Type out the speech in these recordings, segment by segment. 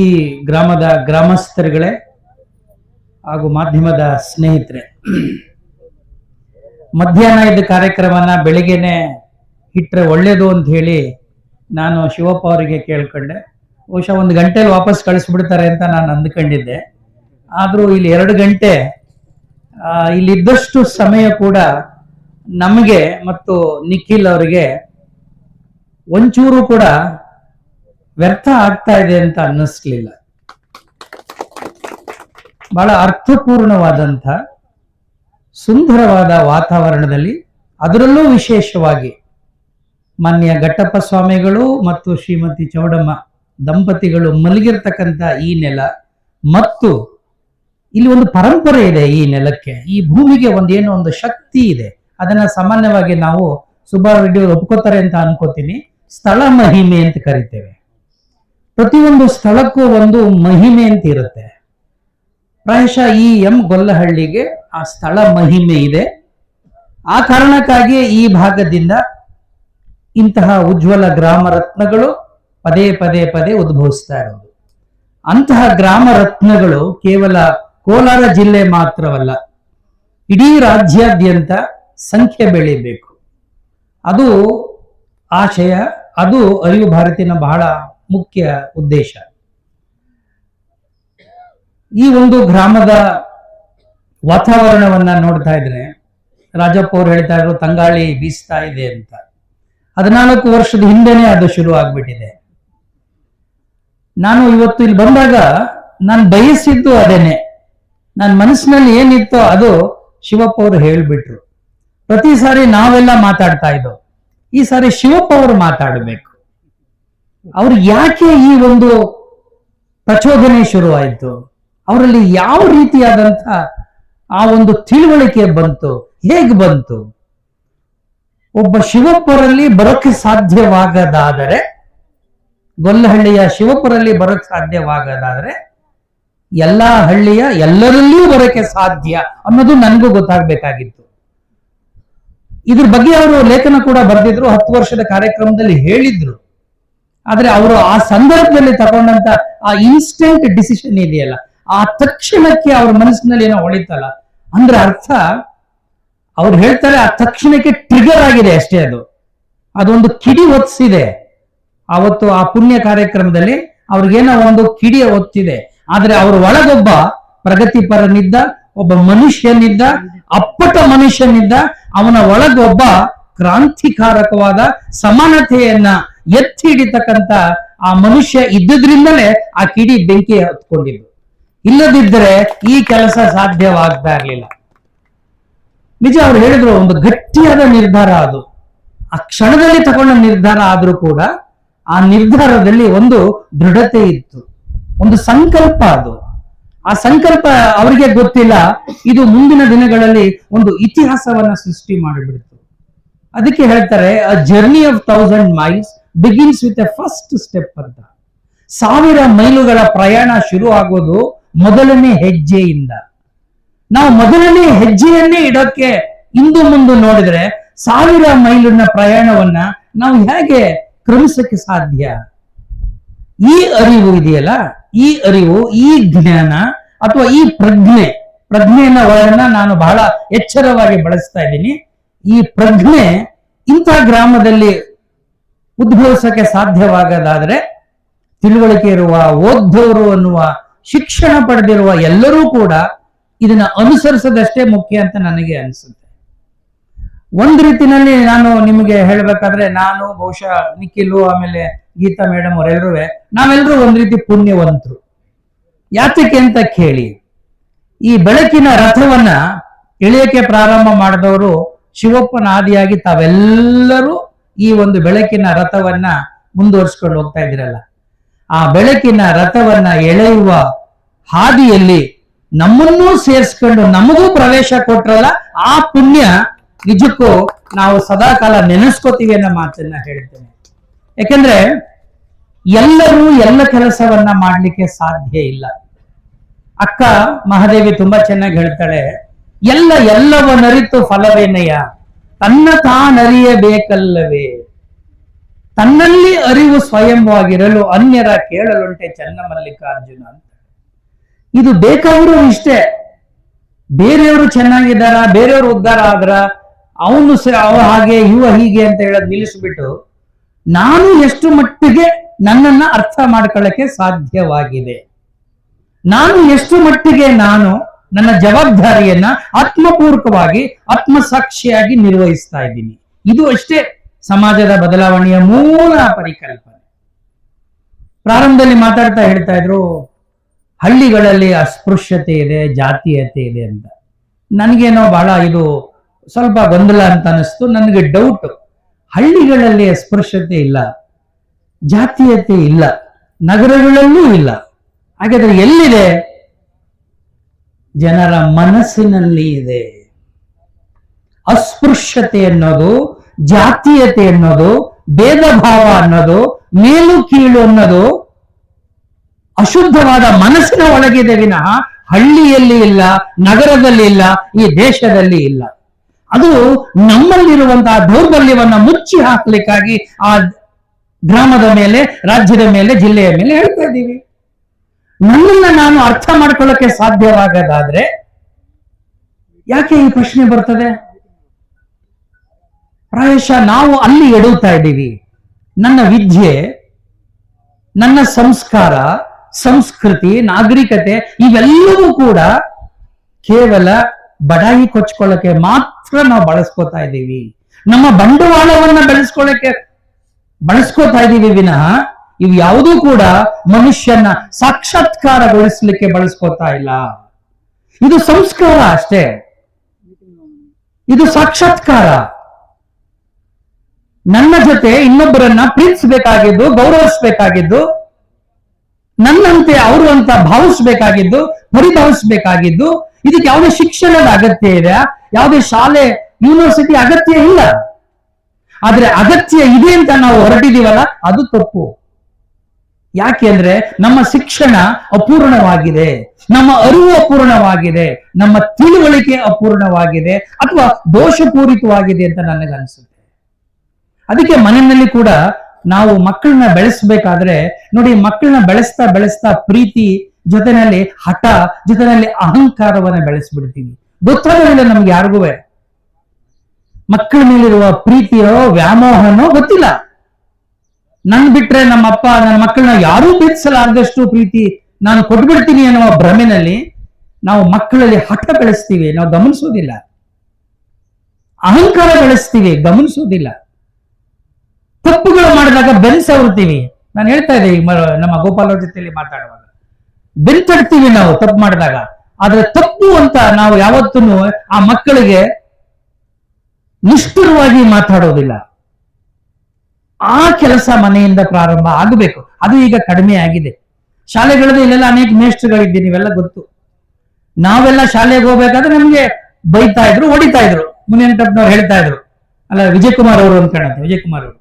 ಈ ಗ್ರಾಮದ ಗ್ರಾಮಸ್ಥರುಗಳೇ ಹಾಗೂ ಮಾಧ್ಯಮದ ಸ್ನೇಹಿತರೆ, ಮಧ್ಯಾಹ್ನ ಇದ್ದ ಕಾರ್ಯಕ್ರಮನ ಬೆಳಿಗ್ಗೆನೆ ಇಟ್ಟರೆ ಒಳ್ಳೇದು ಅಂತ ಹೇಳಿ ನಾನು ಶಿವಪ್ಪ ಅವರಿಗೆ ಕೇಳ್ಕೊಂಡೆ. ಬಹುಶಃ ಒಂದು ಗಂಟೆಲಿ ವಾಪಸ್ ಕಳಿಸ್ಬಿಡ್ತಾರೆ ಅಂತ ನಾನು ಅಂದ್ಕೊಂಡಿದ್ದೆ. ಆದರೂ ಇಲ್ಲಿ ಎರಡು ಗಂಟೆ ಇಲ್ಲಿದ್ದಷ್ಟು ಸಮಯ ಕೂಡ ನಮಗೆ ಮತ್ತು ನಿಖಿಲ್ ಅವರಿಗೆ ಒಂಚೂರು ಕೂಡ ವ್ಯರ್ಥ ಆಗ್ತಾ ಇದೆ ಅಂತ ಅನ್ನಿಸ್ಲಿಲ್ಲ. ಬಹಳ ಅರ್ಥಪೂರ್ಣವಾದಂಥ ಸುಂದರವಾದ ವಾತಾವರಣದಲ್ಲಿ ಅದರಲ್ಲೂ ವಿಶೇಷವಾಗಿ ಮಾನ್ಯ ಘಟ್ಟಪ್ಪ ಸ್ವಾಮಿಗಳು ಮತ್ತು ಶ್ರೀಮತಿ ಚೌಡಮ್ಮ ದಂಪತಿಗಳು ಮಲಗಿರ್ತಕ್ಕಂಥ ಈ ನೆಲ ಮತ್ತು ಇಲ್ಲಿ ಒಂದು ಪರಂಪರೆ ಇದೆ ಈ ನೆಲಕ್ಕೆ. ಈ ಭೂಮಿಗೆ ಒಂದೇನೋ ಒಂದು ಶಕ್ತಿ ಇದೆ. ಅದನ್ನ ಸಾಮಾನ್ಯವಾಗಿ ನಾವು ಸುಬ್ಬಾರೆಡ್ಡಿಯವರು ಒಪ್ಕೋತಾರೆ ಅಂತ ಅನ್ಕೋತೀನಿ. ಸ್ಥಳ ಮಹಿಮೆ ಅಂತ ಕರಿತೇವೆ. ಪ್ರತಿಯೊಂದು ಸ್ಥಳಕ್ಕೂ ಒಂದು ಮಹಿಮೆ ಅಂತ ಇರುತ್ತೆ. ಪ್ರಾಯಶಃ ಈ ಎಂ ಗೊಲ್ಲಹಳ್ಳಿಗೆ ಆ ಸ್ಥಳ ಮಹಿಮೆ ಇದೆ. ಆ ಕಾರಣಕ್ಕಾಗಿ ಈ ಭಾಗದಿಂದ ಇಂತಹ ಉಜ್ವಲ ಗ್ರಾಮ ರತ್ನಗಳು ಪದೇ ಪದೇ ಪದೇ ಉದ್ಭವಿಸ್ತಾ ಇರೋದು. ಅಂತಹ ಗ್ರಾಮ ರತ್ನಗಳು ಕೇವಲ ಕೋಲಾರ ಜಿಲ್ಲೆ ಮಾತ್ರವಲ್ಲ, ಇಡೀ ರಾಜ್ಯಾದ್ಯಂತ ಸಂಖ್ಯೆ ಬೆಳಿಬೇಕು. ಅದು ಆಶಯ, ಅದು ಅರಿವು ಭಾರತಿನ ಬಹಳ ಮುಖ್ಯ ಉದ್ದೇಶ. ಈ ಒಂದು ಗ್ರಾಮದ ವಾತಾವರಣವನ್ನ ನೋಡ್ತಾ ಇದ್ರೆ ರಾಜಪ್ಪ ಅವ್ರು ಹೇಳ್ತಾ ಇದ್ರು, ತಂಗಾಳಿ ಬೀಸ್ತಾ ಇದೆ ಅಂತ. ಹದಿನಾಲ್ಕು ವರ್ಷದ ಹಿಂದೆನೆ ಅದು ಶುರು ಆಗ್ಬಿಟ್ಟಿದೆ. ನಾನು ಇವತ್ತು ಇಲ್ಲಿ ಬಂದಾಗ ನಾನು ಬಯಸಿದ್ದು ಅದೇನೆ. ನನ್ನ ಮನಸ್ಸಿನಲ್ಲಿ ಏನಿತ್ತೋ ಅದು ಶಿವಪ್ಪ ಅವರು ಹೇಳ್ಬಿಟ್ರು. ಪ್ರತಿ ಸಾರಿ ನಾವೆಲ್ಲ ಮಾತಾಡ್ತಾ ಇದ್ದೋ, ಈ ಸಾರಿ ಶಿವಪ್ಪ ಅವರು ಮಾತಾಡಬೇಕು. ಅವ್ರು ಯಾಕೆ ಈ ಒಂದು ಪ್ರಚೋದನೆ ಶುರುವಾಯಿತು? ಅವರಲ್ಲಿ ಯಾವ ರೀತಿಯಾದಂತ ಆ ಒಂದು ತಿಳುವಳಿಕೆ ಬಂತು? ಹೇಗೆ ಬಂತು? ಒಬ್ಬ ಶಿವಪ್ಪರಲ್ಲಿ ಬರೋಕ್ಕೆ ಸಾಧ್ಯವಾಗದಾದರೆ, ಗೊಲ್ಲಹಳ್ಳಿಯ ಶಿವಪ್ಪರಲ್ಲಿ ಬರೋಕ್ಕೆ ಸಾಧ್ಯವಾಗದಾದರೆ, ಎಲ್ಲಾ ಹಳ್ಳಿಯ ಎಲ್ಲರಲ್ಲಿಯೂ ಬರೋಕ್ಕೆ ಸಾಧ್ಯ ಅನ್ನೋದು ನನಗೂ ಗೊತ್ತಾಗ್ಬೇಕಾಗಿತ್ತು. ಇದ್ರ ಬಗ್ಗೆ ಅವರು ಲೇಖನ ಕೂಡ ಬರೆದಿದ್ರು, ಹತ್ತು ವರ್ಷದ ಕಾರ್ಯಕ್ರಮದಲ್ಲಿ ಹೇಳಿದ್ರು. ಆದ್ರೆ ಅವರು ಆ ಸಂದರ್ಭದಲ್ಲಿ ತಗೊಂಡಂತ ಆ ಇನ್ಸ್ಟೆಂಟ್ ಡಿಸಿಷನ್ ಇದೆಯಲ್ಲ, ಆ ತಕ್ಷಣಕ್ಕೆ ಅವ್ರ ಮನಸ್ಸಿನಲ್ಲಿ ಏನೋ ಹೊಳಿತಲ್ಲ. ಅಂದ್ರೆ ಅರ್ಥ, ಅವ್ರು ಹೇಳ್ತಾರೆ ಆ ತಕ್ಷಣಕ್ಕೆ ಟ್ರಿಗರ್ ಆಗಿದೆ ಅಷ್ಟೇ ಅದು. ಅದೊಂದು ಕಿಡಿ ಒತ್ತಿಸಿದೆ ಅವತ್ತು ಆ ಪುಣ್ಯ ಕಾರ್ಯಕ್ರಮದಲ್ಲಿ ಅವ್ರಿಗೇನೋ ಒಂದು ಕಿಡಿಯ ಒತ್ತಿದೆ ಆದ್ರೆ ಅವ್ರ ಒಳಗೊಬ್ಬ ಪ್ರಗತಿಪರನಿದ್ದ, ಒಬ್ಬ ಮನುಷ್ಯನಿದ್ದ, ಅಪ್ಪಟ ಮನುಷ್ಯನಿದ್ದ, ಅವನ ಒಳಗೊಬ್ಬ ಕ್ರಾಂತಿಕಾರಕವಾದ ಸಮಾನತೆಯನ್ನ ಎತ್ತಿ ಹಿಡಿತಕ್ಕಂತ ಆ ಮನುಷ್ಯ ಇದ್ದುದ್ರಿಂದಲೇ ಆ ಕಿಡಿ ಬೆಂಕಿ ಹತ್ಕೊಂಡಿದ್ದು. ಇಲ್ಲದಿದ್ದರೆ ಈ ಕೆಲಸ ಸಾಧ್ಯವಾಗ್ತಾ ಇರ್ಲಿಲ್ಲ. ನಿಜ ಅವ್ರು ಹೇಳಿದ್ರು, ಒಂದು ಗಟ್ಟಿಯಾದ ನಿರ್ಧಾರ ಅದು. ಆ ಕ್ಷಣದಲ್ಲಿ ತಗೊಂಡ ನಿರ್ಧಾರ ಆದ್ರೂ ಕೂಡ ಆ ನಿರ್ಧಾರದಲ್ಲಿ ಒಂದು ದೃಢತೆ ಇತ್ತು. ಒಂದು ಸಂಕಲ್ಪ ಅದು. ಆ ಸಂಕಲ್ಪ ಅವರಿಗೆ ಗೊತ್ತಿಲ್ಲ. ಇದು ಮುಂದಿನ ದಿನಗಳಲ್ಲಿ ಒಂದು ಇತಿಹಾಸವನ್ನ ಸೃಷ್ಟಿ ಮಾಡಿಬಿಡ್ತು. ಅದಕ್ಕೆ ಹೇಳ್ತಾರೆ a journey of thousand miles begins with a first step ಅಂತ. ಸಾವಿರ ಮೈಲುಗಳ ಪ್ರಯಾಣ ಶುರು ಆಗೋದು ಮೊದಲನೇ ಹೆಜ್ಜೆಯಿಂದ. ನಾವು ಮೊದಲನೇ ಹೆಜ್ಜೆಯನ್ನೇ ಇಡೋಕೆ ಇಂದು ಮುಂದೆ ನೋಡಿದ್ರೆ ಸಾವಿರ ಮೈಲಿನ ಪ್ರಯಾಣವನ್ನ ನಾವು ಹೇಗೆ ಕ್ರಮಿಸಕ್ಕೆ ಸಾಧ್ಯ? ಈ ಅರಿವು ಇದೆಯಲ್ಲ? ಈ ಅರಿವು, ಈ ಜ್ಞಾನ ಅಥವಾ ಈ ಪ್ರಜ್ಞೆ? ಪ್ರಜ್ಞೆಯನ್ನ ವರ್ಣ ನಾನು ಬಹಳ ಎಚ್ಚರವಾಗಿ ಬಳಸ್ತಾ ಇದ್ದೀನಿ. ಈ ಪ್ರಜ್ಞೆ ಇಂಥ ಗ್ರಾಮದಲ್ಲಿ ಉದ್ಭವಿಸಕ್ಕೆ ಸಾಧ್ಯವಾಗದಾದ್ರೆ ತಿಳುವಳಿಕೆ ಇರುವ, ಓದ್ದವರು ಅನ್ನುವ, ಶಿಕ್ಷಣ ಪಡೆದಿರುವ ಎಲ್ಲರೂ ಕೂಡ ಇದನ್ನ ಅನುಸರಿಸದಷ್ಟೇ ಮುಖ್ಯ ಅಂತ ನನಗೆ ಅನಿಸುತ್ತೆ. ಒಂದು ರೀತಿನಲ್ಲಿ ನಾನು ನಿಮಗೆ ಹೇಳಬೇಕಾದ್ರೆ ನಾನು ಬಹುಶಃ ನಿಖಿಲು, ಆಮೇಲೆ ಗೀತಾ ಮೇಡಮ್ ಅವರೆಲ್ಲರೂ ನಾವೆಲ್ಲರೂ ಒಂದ್ ರೀತಿ ಪುಣ್ಯವಂತರು. ಯಾತಕ್ಕೆ ಅಂತ ಕೇಳಿ, ಈ ಬೆಳಕಿನ ರಥವನ್ನ ಎಳೆಯಕ್ಕೆ ಪ್ರಾರಂಭ ಮಾಡಿದವರು ಶಿವಪ್ಪನ ಆದಿಯಾಗಿ ತಾವೆಲ್ಲರೂ ಈ ಒಂದು ಬೆಳಕಿನ ರಥವನ್ನ ಮುಂದುವರಿಸ್ಕೊಂಡು ಹೋಗ್ತಾ ಇದ್ದೀರಲ್ಲ. ಆ ಬೆಳಕಿನ ರಥವನ್ನ ಎಳೆಯುವ ಹಾದಿಯಲ್ಲಿ ನಮ್ಮನ್ನೂ ಸೇರಿಸ್ಕೊಂಡು ನಮಗೂ ಪ್ರವೇಶ ಕೊಟ್ರಲ್ಲ, ಆ ಪುಣ್ಯ ನಿಜಕ್ಕೂ ನಾವು ಸದಾಕಾಲ ನೆನೆಸ್ಕೋತೀವಿ ಅನ್ನೋ ಮಾತನ್ನ ಹೇಳ್ತೇನೆ ಯಾಕೆಂದ್ರೆ ಎಲ್ಲರೂ ಎಲ್ಲ ಕೆಲಸವನ್ನ ಮಾಡ್ಲಿಕ್ಕೆ ಸಾಧ್ಯ ಇಲ್ಲ. ಅಕ್ಕ ಮಹಾದೇವಿ ತುಂಬಾ ಚೆನ್ನಾಗಿ ಹೇಳ್ತಾಳೆ ಎಲ್ಲ ಎಲ್ಲವನ್ನರಿತು ಫಲವೇನಯ್ಯ? ತನ್ನ ತಾನರಿಯಬೇಕಲ್ಲವೇ? ತನ್ನಲ್ಲಿ ಅರಿವು ಸ್ವಯಂವಾಗಿರಲು ಅನ್ಯರ ಕೇಳಲುಂಟೆ ಚನ್ನಮಲ್ಲಿಕಾರ್ಜುನ ಅಂತ. ಇದು ಬೇಕಾದರೂ ಇಷ್ಟೇ. ಬೇರೆಯವರು ಚೆನ್ನಾಗಿದ್ದಾರ, ಬೇರೆಯವರು ಉದ್ಧಾರ ಆದ್ರ? ಅವನು ಅವ ಹಾಗೆ, ಇವ ಹೀಗೆ ಅಂತ ಹೇಳೋದು ನಿಲ್ಲಿಸ್ಬಿಟ್ಟು ನಾನು ಎಷ್ಟು ಮಟ್ಟಿಗೆ ನನ್ನನ್ನ ಅರ್ಥ ಮಾಡ್ಕೊಳ್ಳಕ್ಕೆ ಸಾಧ್ಯವಾಗಿದೆ. ನಾನು ಎಷ್ಟು ಮಟ್ಟಿಗೆ ನಾನು ನನ್ನ ಜವಾಬ್ದಾರಿಯನ್ನ ಆತ್ಮಪೂರ್ವಕವಾಗಿ, ಆತ್ಮಸಾಕ್ಷಿಯಾಗಿ ನಿರ್ವಹಿಸ್ತಾ ಇದ್ದೀನಿ. ಇದು ಅಷ್ಟೇ ಸಮಾಜದ ಬದಲಾವಣೆಯ ಮೂಲ ಪರಿಕಲ್ಪನೆ. ಪ್ರಾರಂಭದಲ್ಲಿ ಮಾತಾಡ್ತಾ ಹೇಳ್ತಾ ಇದ್ರು, ಹಳ್ಳಿಗಳಲ್ಲಿ ಅಸ್ಪೃಶ್ಯತೆ ಇದೆ, ಜಾತೀಯತೆ ಇದೆ ಅಂತ. ನನಗೇನೋ ಬಹಳ ಇದು ಸ್ವಲ್ಪ ಗೊಂದಲ ಅಂತ ಅನಿಸ್ತು ನನಗೆ ಡೌಟ್ ಹಳ್ಳಿಗಳಲ್ಲಿ ಅಸ್ಪೃಶ್ಯತೆ ಇಲ್ಲ, ಜಾತೀಯತೆ ಇಲ್ಲ, ನಗರಗಳಲ್ಲೂ ಇಲ್ಲ. ಹಾಗಾದ್ರೆ ಎಲ್ಲಿದೆ? ಜನರ ಮನಸ್ಸಿನಲ್ಲಿ ಇದೆ. ಅಸ್ಪೃಶ್ಯತೆ ಅನ್ನೋದು, ಜಾತೀಯತೆ ಅನ್ನೋದು ಭೇದ ಭಾವ ಅನ್ನೋದು, ಮೇಲು ಕೀಳು ಅನ್ನೋದು ಅಶುದ್ಧವಾದ ಮನಸ್ಸಿನ ಒಳಗಿದೆ ವಿನಃ ಹಳ್ಳಿಯಲ್ಲಿ ಇಲ್ಲ, ನಗರದಲ್ಲಿ ಇಲ್ಲ, ಈ ದೇಶದಲ್ಲಿ ಇಲ್ಲ. ಅದು ನಮ್ಮಲ್ಲಿರುವಂತಹ ದೌರ್ಬಲ್ಯವನ್ನು ಮುಚ್ಚಿ ಹಾಕಲಿಕ್ಕಾಗಿ ಆ ಗ್ರಾಮದ ಮೇಲೆ, ರಾಜ್ಯದ ಮೇಲೆ, ಜಿಲ್ಲೆಯ ಮೇಲೆ ಹೇಳ್ತಾ ಇದ್ದೀವಿ. ನನ್ನನ್ನ ನಾನು ಅರ್ಥ ಮಾಡ್ಕೊಳ್ಳಕ್ಕೆ ಸಾಧ್ಯವಾಗದಾದ್ರೆ ಯಾಕೆ ಈ ಪ್ರಶ್ನೆ ಬರ್ತದೆ? ಪ್ರಾಯಶಃ ನಾವು ಅಲ್ಲಿ ಎಡುತ್ತಾ ಇದ್ದೀವಿ. ನನ್ನ ವಿದ್ಯೆ, ನನ್ನ ಸಂಸ್ಕಾರ, ಸಂಸ್ಕೃತಿ, ನಾಗರಿಕತೆ ಇವೆಲ್ಲವೂ ಕೂಡ ಕೇವಲ ಬಡಾಯಿ ಕೊಚ್ಕೊಳ್ಳಕ್ಕೆ ಮಾತ್ರ ನಾವು ಬಳಸ್ಕೋತಾ ಇದ್ದೀವಿ. ನಮ್ಮ ಬಂಡವಾಳವನ್ನ ಬೆಳೆಸ್ಕೊಳ್ಳಕ್ಕೆ ಬಳಸ್ಕೋತಾ ಇದ್ದೀವಿ ವಿನಃ ಇವು ಯಾವುದೂ ಕೂಡ ಮನುಷ್ಯನ ಸಾಕ್ಷಾತ್ಕಾರಗೊಳಿಸ್ಲಿಕ್ಕೆ ಬಳಸ್ಕೊತಾ ಇಲ್ಲ. ಇದು ಸಂಸ್ಕಾರ ಅಷ್ಟೇ. ಇದು ಸಾಕ್ಷಾತ್ಕಾರ. ನನ್ನ ಜೊತೆ ಇನ್ನೊಬ್ಬರನ್ನ ಪ್ರೀತಿಸಬೇಕಾಗಿದ್ದು, ಗೌರವಿಸಬೇಕಾಗಿದ್ದು, ನನ್ನಂತೆ ಅವರು ಅಂತ ಭಾವಿಸ್ಬೇಕಾಗಿದ್ದು, ಪರಿಭಾವಿಸ್ಬೇಕಾಗಿದ್ದು, ಇದಕ್ಕೆ ಯಾವುದೇ ಶಿಕ್ಷಣದ ಅಗತ್ಯ ಇದೆ, ಯಾವುದೇ ಶಾಲೆ, ಯೂನಿವರ್ಸಿಟಿ ಅಗತ್ಯ ಇಲ್ಲ. ಆದ್ರೆ ಅಗತ್ಯ ಇದೆ ಅಂತ ನಾವು ಹೊರಟಿದೀವಲ್ಲ ಅದು ತಪ್ಪು. ಯಾಕೆ ಅಂದ್ರೆ ನಮ್ಮ ಶಿಕ್ಷಣ ಅಪೂರ್ಣವಾಗಿದೆ. ನಮ್ಮ ಅರಿವು ಅಪೂರ್ಣವಾಗಿದೆ. ನಮ್ಮ ತಿಳುವಳಿಕೆ ಅಪೂರ್ಣವಾಗಿದೆ. ಅಥವಾ ದೋಷಪೂರಿತವಾಗಿದೆ ಅಂತ ನನಗನ್ಸುತ್ತೆ. ಅದಕ್ಕೆ ಮನೆಯಲ್ಲಿ ಕೂಡ ನಾವು ಮಕ್ಕಳನ್ನ ಬೆಳೆಸ್ಬೇಕಾದ್ರೆ ನೋಡಿ ಮಕ್ಕಳನ್ನ ಬೆಳೆಸ್ತಾ ಬೆಳೆಸ್ತಾ ಪ್ರೀತಿ ಜೊತೆನಲ್ಲಿ ಹಠ, ಜೊತೆನಲ್ಲಿ ಅಹಂಕಾರವನ್ನ ಬೆಳೆಸ್ಬಿಡ್ತೀವಿ. ಗೊತ್ತಾಗೋದಿಲ್ಲ ನಮ್ಗೆ ಯಾರಿಗೂ ಮಕ್ಕಳ ಮೇಲಿರುವ ಪ್ರೀತಿಯೋ ವ್ಯಾಮೋಹನೋ ಗೊತ್ತಿಲ್ಲ. ನನ್ ಬಿಟ್ರೆ ನಮ್ಮ ಅಪ್ಪ ನನ್ನ ಮಕ್ಕಳನ್ನ ಯಾರೂ ಆದಷ್ಟು ಪ್ರೀತಿ ನಾನು ಕೊಟ್ಬಿಡ್ತೀನಿ ಅನ್ನುವ ಭ್ರಮೆನಲ್ಲಿ ನಾವು ಮಕ್ಕಳಲ್ಲಿ ಹಠ ಬೆಳೆಸ್ತೀವಿ. ನಾವು ಗಮನಿಸೋದಿಲ್ಲ. ಅಹಂಕಾರ ಬೆಳೆಸ್ತೀವಿ. ಗಮನಿಸೋದಿಲ್ಲ. ತಪ್ಪುಗಳು ಮಾಡಿದಾಗ ಬೆನ್ಸವರ್ತೀವಿ ನಾನು ಹೇಳ್ತಾ ಇದ್ದೆ ನಮ್ಮ ಗೋಪಾಲ ಜೊತೆಯಲ್ಲಿ ಮಾತಾಡುವಾಗ. ಬೆನ್ತಡ್ತೀವಿ ನಾವು ತಪ್ಪು ಮಾಡಿದಾಗ. ಆದ್ರೆ ತಪ್ಪು ಅಂತ ನಾವು ಯಾವತ್ತೂ ಆ ಮಕ್ಕಳಿಗೆ ನಿಷ್ಠುರವಾಗಿ ಮಾತಾಡೋದಿಲ್ಲ. ಆ ಕೆಲಸ ಮನೆಯಿಂದ ಪ್ರಾರಂಭ ಆಗಬೇಕು. ಅದು ಈಗ ಕಡಿಮೆ ಆಗಿದೆ. ಶಾಲೆಗಳಲ್ಲಿ ಇಲ್ಲೆಲ್ಲ ಅನೇಕ ಮೇಷ್ಟ್ರುಗಳಿದ್ದೆ, ನೀವೆಲ್ಲ ಗೊತ್ತು. ನಾವೆಲ್ಲ ಶಾಲೆಗೆ ಹೋಗ್ಬೇಕಾದ್ರೆ ನಮ್ಗೆ ಬೈತಾ ಇದ್ರು, ಹೊಡಿತಾ ಇದ್ರು. ಮುನಿಯಂಟಪ್ಪನವ್ರು ಹೇಳ್ತಾ ಇದ್ರು. ಅಲ್ಲ ವಿಜಯ್ ಕುಮಾರ್ ಅವರು ಅನ್ಕೊಳ್ಳುತ್ತೆ ವಿಜಯ್ ಕುಮಾರ್ ಅವರು.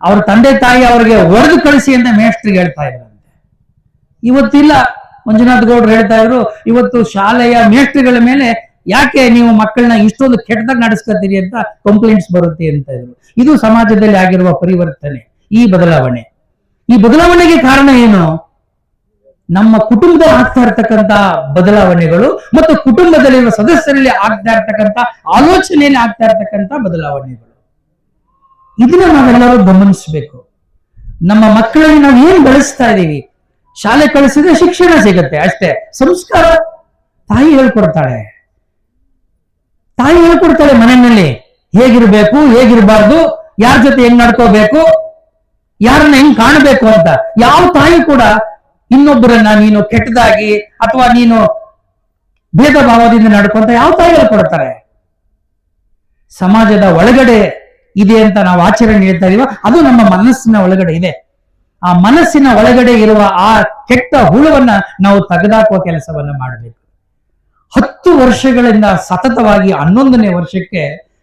ಅವ್ರ ತಂದೆ ತಾಯಿ ಅವ್ರಿಗೆ ಹೊಡೆದು ಕಳಿಸಿ ಅಂತ ಮೇಷ್ಟ್ರಿಗೆ ಹೇಳ್ತಾ ಇದ್ರಂತೆ. ಇವತ್ತಿಲ್ಲ, ಮಂಜುನಾಥ್ ಗೌಡ್ರು ಹೇಳ್ತಾ ಇದ್ರು, ಇವತ್ತು ಶಾಲೆಯ ಮೇಷ್ಟ್ರಿಗಳ ಮೇಲೆ ಯಾಕೆ ನೀವು ಮಕ್ಕಳನ್ನ ಇಷ್ಟೊಂದು ಕೆಟ್ಟದಾಗ ನಡೆಸ್ಕೊತೀರಿ ಅಂತ ಕಂಪ್ಲೇಂಟ್ಸ್ ಬರುತ್ತೆ ಅಂತ ಇದ್ರು. ಇದು ಸಮಾಜದಲ್ಲಿ ಆಗಿರುವ ಪರಿವರ್ತನೆ, ಈ ಬದಲಾವಣೆ. ಈ ಬದಲಾವಣೆಗೆ ಕಾರಣ ಏನು? ನಮ್ಮ ಕುಟುಂಬದಲ್ಲಿ ಆಗ್ತಾ ಇರ್ತಕ್ಕಂತ ಬದಲಾವಣೆಗಳು ಮತ್ತು ಕುಟುಂಬದಲ್ಲಿರುವ ಸದಸ್ಯರಲ್ಲಿ ಆಗ್ತಾ ಇರ್ತಕ್ಕಂತ ಆಲೋಚನೆಯಲ್ಲಿ ಆಗ್ತಾ ಇರ್ತಕ್ಕಂತ ಬದಲಾವಣೆಗಳು. ಇದನ್ನ ನಾವೆಲ್ಲರೂ ಗಮನಿಸಬೇಕು. ನಮ್ಮ ಮಕ್ಕಳಲ್ಲಿ ನಾವು ಏನ್ ಬೆಳೆಸ್ತಾ ಇದೀವಿ? ಶಾಲೆ ಕಳಿಸಿದ್ರೆ ಶಿಕ್ಷಣ ಸಿಗುತ್ತೆ, ಅಷ್ಟೇ. ಸಂಸ್ಕಾರ ತಾಯಿ ಹೇಳ್ಕೊಡ್ತಾಳೆ. ತಾಯಿ ಹೇಳ್ಕೊಡ್ತಾಳೆ ಮನೆಯಲ್ಲಿ. ಹೇಗಿರ್ಬೇಕು, ಹೇಗಿರಬಾರ್ದು, ಯಾರ ಜೊತೆ ಹೆಂಗ್ ನಡ್ಕೋಬೇಕು, ಯಾರನ್ನ ಹೆಂಗ್ ಕಾಣಬೇಕು ಅಂತ. ಯಾವ ತಾಯಿ ಕೂಡ ಇನ್ನೊಬ್ಬರನ್ನ ನೀನು ಕೆಟ್ಟದಾಗಿ ಅಥವಾ ನೀನು ಭೇದ ಭಾವದಿಂದ ನಡ್ಕೊಂತ ಯಾವ ತಾಯಿ ಹೇಳ್ಕೊಡ್ತಾರೆ? ಸಮಾಜದ ಒಳಗಡೆ ಇದೆ ಅಂತ ನಾವು ಆಚರಣೆ ಹೇಳ್ತಾ ಇದೀವ, ಅದು ನಮ್ಮ ಮನಸ್ಸಿನ ಒಳಗಡೆ ಇದೆ. ಆ ಮನಸ್ಸಿನ ಒಳಗಡೆ ಇರುವ ಆ ಕೆಟ್ಟ ಹುಳವನ್ನ ನಾವು ತೆಗೆದಾಕುವ ಕೆಲಸವನ್ನ ಮಾಡಬೇಕು. ಹತ್ತು ವರ್ಷಗಳಿಂದ ಸತತವಾಗಿ ಹನ್ನೊಂದನೇ ವರ್ಷಕ್ಕೆ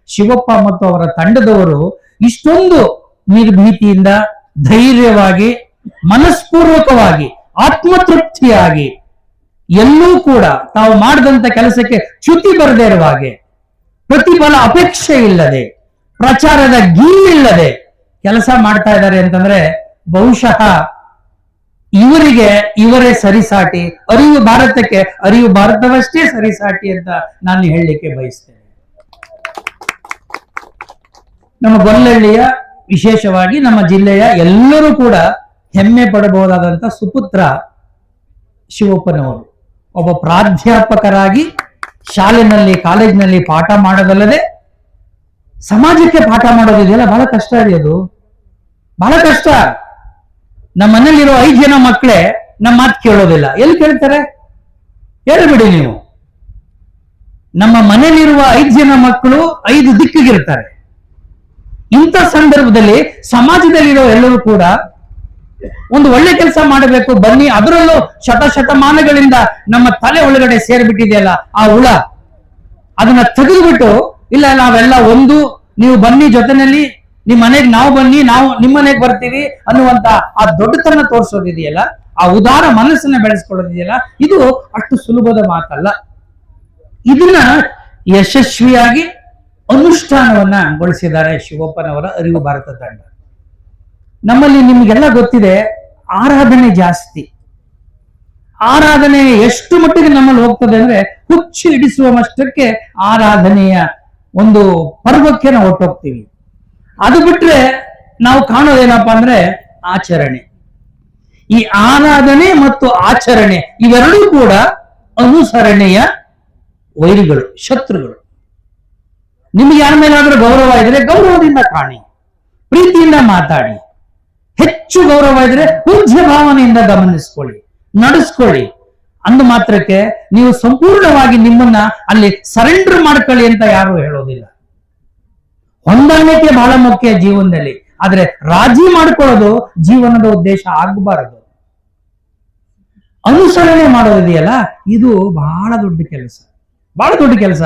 ಶಿವಪ್ಪ ಮತ್ತು ಅವರ ತಂಡದವರು ಇಷ್ಟೊಂದು ನಿರ್ಭೀತಿಯಿಂದ ಧೈರ್ಯವಾಗಿ, ಮನಸ್ಪೂರ್ವಕವಾಗಿ, ಆತ್ಮತೃಪ್ತಿಯಾಗಿ ಎಲ್ಲೂ ಕೂಡ ತಾವು ಮಾಡಿದಂತ ಕೆಲಸಕ್ಕೆ ಚ್ಯುತಿ ಬರದೇ ಇರುವ ಹಾಗೆ, ಪ್ರತಿಫಲ ಅಪೇಕ್ಷೆ ಇಲ್ಲದೆ, ಪ್ರಚಾರದ ಇಲ್ಲದೆ ಕೆಲಸ ಮಾಡ್ತಾ ಇದ್ದಾರೆ ಅಂತಂದ್ರೆ ಬಹುಶಃ ಇವರಿಗೆ ಇವರೇ ಸರಿಸಾಟಿ, ಅರಿವು ಭಾರತಕ್ಕೆ, ಅರಿವು ಭಾರತವಷ್ಟೇ ಸರಿಸಾಟಿ ಅಂತ ನಾನು ಹೇಳಲಿಕ್ಕೆ ಬಯಸ್ತೇನೆ. ನಮ್ಮ ಗೊಲ್ಲಹಳ್ಳಿಯ ವಿಶೇಷವಾಗಿ ನಮ್ಮ ಜಿಲ್ಲೆಯ ಎಲ್ಲರೂ ಕೂಡ ಹೆಮ್ಮೆ ಪಡಬಹುದಾದಂತ ಸುಪುತ್ರ ಶಿವಪ್ಪನವರು. ಒಬ್ಬ ಪ್ರಾಧ್ಯಾಪಕರಾಗಿ ಶಾಲೆನಲ್ಲಿ, ಕಾಲೇಜಿನಲ್ಲಿ ಪಾಠ ಮಾಡೋದಲ್ಲದೆ ಸಮಾಜಕ್ಕೆ ಪಾಠ ಮಾಡೋದಿದೆಯಲ್ಲ? ಬಹಳ ಕಷ್ಟ ಇದೆ ಅದು. ಬಹಳ ಕಷ್ಟ. ನಮ್ಮ ಮನೇಲಿರೋ ಐದು ಜನ ಮಕ್ಕಳೇ ನಮ್ಮ ಮಾತು ಕೇಳೋದಿಲ್ಲ. ಎಲ್ಲಿ ಕೇಳ್ತಾರೆ? ಹೇಳ್ಬಿಡಿ ನೀವು? ನಮ್ಮ ಮನೇಲಿರುವ ಐದು ಜನ ಮಕ್ಕಳು ಐದು ದಿಕ್ಕಿಗಿರ್ತಾರೆ. ಇಂಥ ಸಂದರ್ಭದಲ್ಲಿ ಸಮಾಜದಲ್ಲಿರೋ ಎಲ್ಲರೂ ಕೂಡ ಒಂದು ಒಳ್ಳೆ ಕೆಲಸ ಮಾಡಬೇಕು, ಬನ್ನಿ, ಅದರಲ್ಲೂ ಶತ ಶತಮಾನಗಳಿಂದ ನಮ್ಮ ತಲೆ ಒಳಗಡೆ ಸೇರ್ಬಿಟ್ಟಿದೆಯಲ್ಲ ಆ ಹುಳ. ಅದನ್ನ ತೆಗೆದುಬಿಟ್ಟು, ಇಲ್ಲ, ನಾವೆಲ್ಲ ಒಂದು, ನೀವು ಬನ್ನಿ ಜೊತೆನಲ್ಲಿ ನಿಮ್ ಮನೆಗೆ ನಾವು ಬನ್ನಿ, ನಾವು ನಿಮ್ಮ ಮನೆಗ್ ಬರ್ತೀವಿ ಅನ್ನುವಂತ ಆ ದೊಡ್ಡತನ ತೋರಿಸೋದಿದೆಯಲ್ಲ, ಆ ಉದಾರ ಮನಸ್ಸನ್ನ ಬೆಳೆಸ್ಕೊಳ್ಳೋದಿದೆಯಲ್ಲ, ಇದು ಅಷ್ಟು ಸುಲಭದ ಮಾತಲ್ಲ. ಇದನ್ನ ಯಶಸ್ವಿಯಾಗಿ ಅನುಷ್ಠಾನವನ್ನ ಗೊಳಿಸಿದ್ದಾರೆ ಶಿವಪ್ಪನವರ ಅರಿವು ಭಾರತ ತಂಡ. ನಮ್ಮಲ್ಲಿ ನಿಮ್ಗೆಲ್ಲ ಗೊತ್ತಿದೆ, ಆರಾಧನೆ ಜಾಸ್ತಿ. ಆರಾಧನೆ ಎಷ್ಟು ಮಟ್ಟಿಗೆ ನಮ್ಮಲ್ಲಿ ಹೋಗ್ತದೆ ಅಂದ್ರೆ ಹುಚ್ಚು ಹಿಡಿಸುವಷ್ಟಕ್ಕೆ ಆರಾಧನೆಯ ಒಂದು ಪರ್ವಕ್ಕೆ ನಾವು ಹೊಟ್ಟೋಗ್ತೀವಿ ಅದು ಬಿಟ್ರೆ ನಾವು ಕಾಣೋದೇನಪ್ಪಾ ಅಂದ್ರೆ ಆಚರಣೆ. ಈ ಆರಾಧನೆ ಮತ್ತು ಆಚರಣೆ ಇವೆರಡೂ ಕೂಡ ಅನುಸರಣೆಯ ವೈರಿಗಳು, ಶತ್ರುಗಳು. ನಿಮ್ಗೆ ಯಾರ ಮೇಲಾದ್ರೂ ಗೌರವ ಇದ್ರೆ ಗೌರವದಿಂದ ಕಾಣಿ, ಪ್ರೀತಿಯಿಂದ ಮಾತಾಡಿ, ಹೆಚ್ಚು ಗೌರವ ಇದ್ರೆ ಪೂಜ್ಯ ಭಾವನೆಯಿಂದ ಗಮನಿಸ್ಕೊಳ್ಳಿ, ನಡೆಸ್ಕೊಳ್ಳಿ. ಅಂದ ಮಾತ್ರಕ್ಕೆ ನೀವು ಸಂಪೂರ್ಣವಾಗಿ ನಿಮ್ಮನ್ನ ಅಲ್ಲಿ ಸರೆಂಡರ್ ಮಾಡ್ಕೊಳ್ಳಿ ಅಂತ ಯಾರು ಹೇಳೋದಿಲ್ಲ. ಹೊಂದಾಣಿಕೆ ಬಹಳ ಮುಖ್ಯ ಜೀವನದಲ್ಲಿ. ಆದ್ರೆ ರಾಜಿ ಮಾಡ್ಕೊಳ್ಳೋದು ಜೀವನದ ಉದ್ದೇಶ ಆಗಬಾರದು. ಅನುಸರಣೆ ಮಾಡೋದಿದೆಯಲ್ಲ ಇದು ಬಹಳ ದೊಡ್ಡ ಕೆಲಸ. ಬಹಳ ದೊಡ್ಡ ಕೆಲಸ.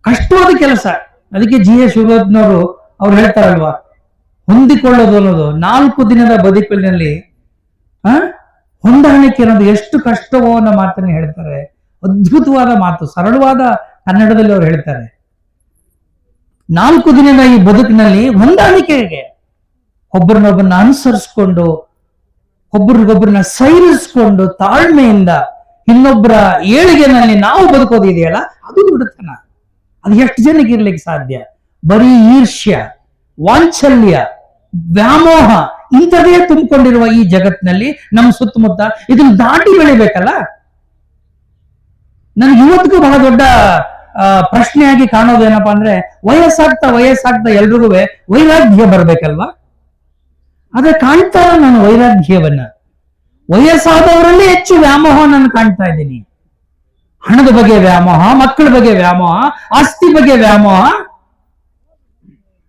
ಕಷ್ಟವಾದ ಕೆಲಸ. ಅದಕ್ಕೆ ಜಿ ಎಸ್ ಶಿವರತ್ನವರು ಅವ್ರು ಹೇಳ್ತಾರಲ್ವಾ, ಹೊಂದಿಕೊಳ್ಳೋದು ಅನ್ನೋದು, ನಾಲ್ಕು ದಿನದ ಬದುಕಿನಲ್ಲಿ, ಆ, ಹೊಂದಾಣಿಕೆ ಅನ್ನೋದು ಎಷ್ಟು ಕಷ್ಟವೋ ಅನ್ನೋ ಮಾತನ್ನ ಹೇಳ್ತಾರೆ. ಅದ್ಭುತವಾದ ಮಾತು, ಸರಳವಾದ ಕನ್ನಡದಲ್ಲಿ ಅವ್ರು ಹೇಳ್ತಾರೆ. ನಾಲ್ಕು ದಿನದ ಈ ಬದುಕಿನಲ್ಲಿ ಹೊಂದಾಣಿಕೆಗೆ ಒಬ್ಬರನ್ನೊಬ್ಬರನ್ನ ಅನುಸರಿಸ್ಕೊಂಡು ಒಬ್ರಿಗೊಬ್ಬರನ್ನ ಸೈರಿಸ್ಕೊಂಡು ತಾಳ್ಮೆಯಿಂದ ಇನ್ನೊಬ್ಬರ ಏಳಿಗೆನಲ್ಲಿ ನಾವು ಬದುಕೋದಿದೆಯಲ್ಲ ಅದು ದೊಡ್ಡತನ ಅದು ಎಷ್ಟು ಜನಕ್ಕೆ ಇರ್ಲಿಕ್ಕೆ ಸಾಧ್ಯ? ಬರೀ ಈರ್ಷ್ಯ, ವಾಂಚಲ್ಯ, ವ್ಯಾಮೋಹ, ಇಂಥದೇ ತುಂಬಿಕೊಂಡಿರುವ ಈ ಜಗತ್ತಿನಲ್ಲಿ ನಮ್ಮ ಸುತ್ತಮುತ್ತ ಇದನ್ನು ದಾಟಿ ಬೆಳಿಬೇಕಲ್ಲ? ನನಗೆ ಇವತ್ತಿಗೂ ಬಹಳ ದೊಡ್ಡ ಪ್ರಶ್ನೆಯಾಗಿ ಕಾಣೋದೇನಪ್ಪಾ ಅಂದ್ರೆ ವಯಸ್ಸಾಗ್ತಾ ವಯಸ್ಸಾಗ್ತಾ ಎಲ್ರಿಗೂ ವೈರಾಗ್ಯ ಬರ್ಬೇಕಲ್ವಾ? ಆದ್ರೆ ಕಾಣ್ತಾ ನಾನು ವೈರಾಗ್ಯವನ್ನ. ವಯಸ್ಸಾದವರಲ್ಲಿ ಹೆಚ್ಚು ವ್ಯಾಮೋಹ ನಾನು ಕಾಣ್ತಾ ಇದ್ದೀನಿ. ಹಣದ ಬಗ್ಗೆ ವ್ಯಾಮೋಹ, ಮಕ್ಕಳ ಬಗ್ಗೆ ವ್ಯಾಮೋಹ, ಆಸ್ತಿ ಬಗ್ಗೆ ವ್ಯಾಮೋಹ.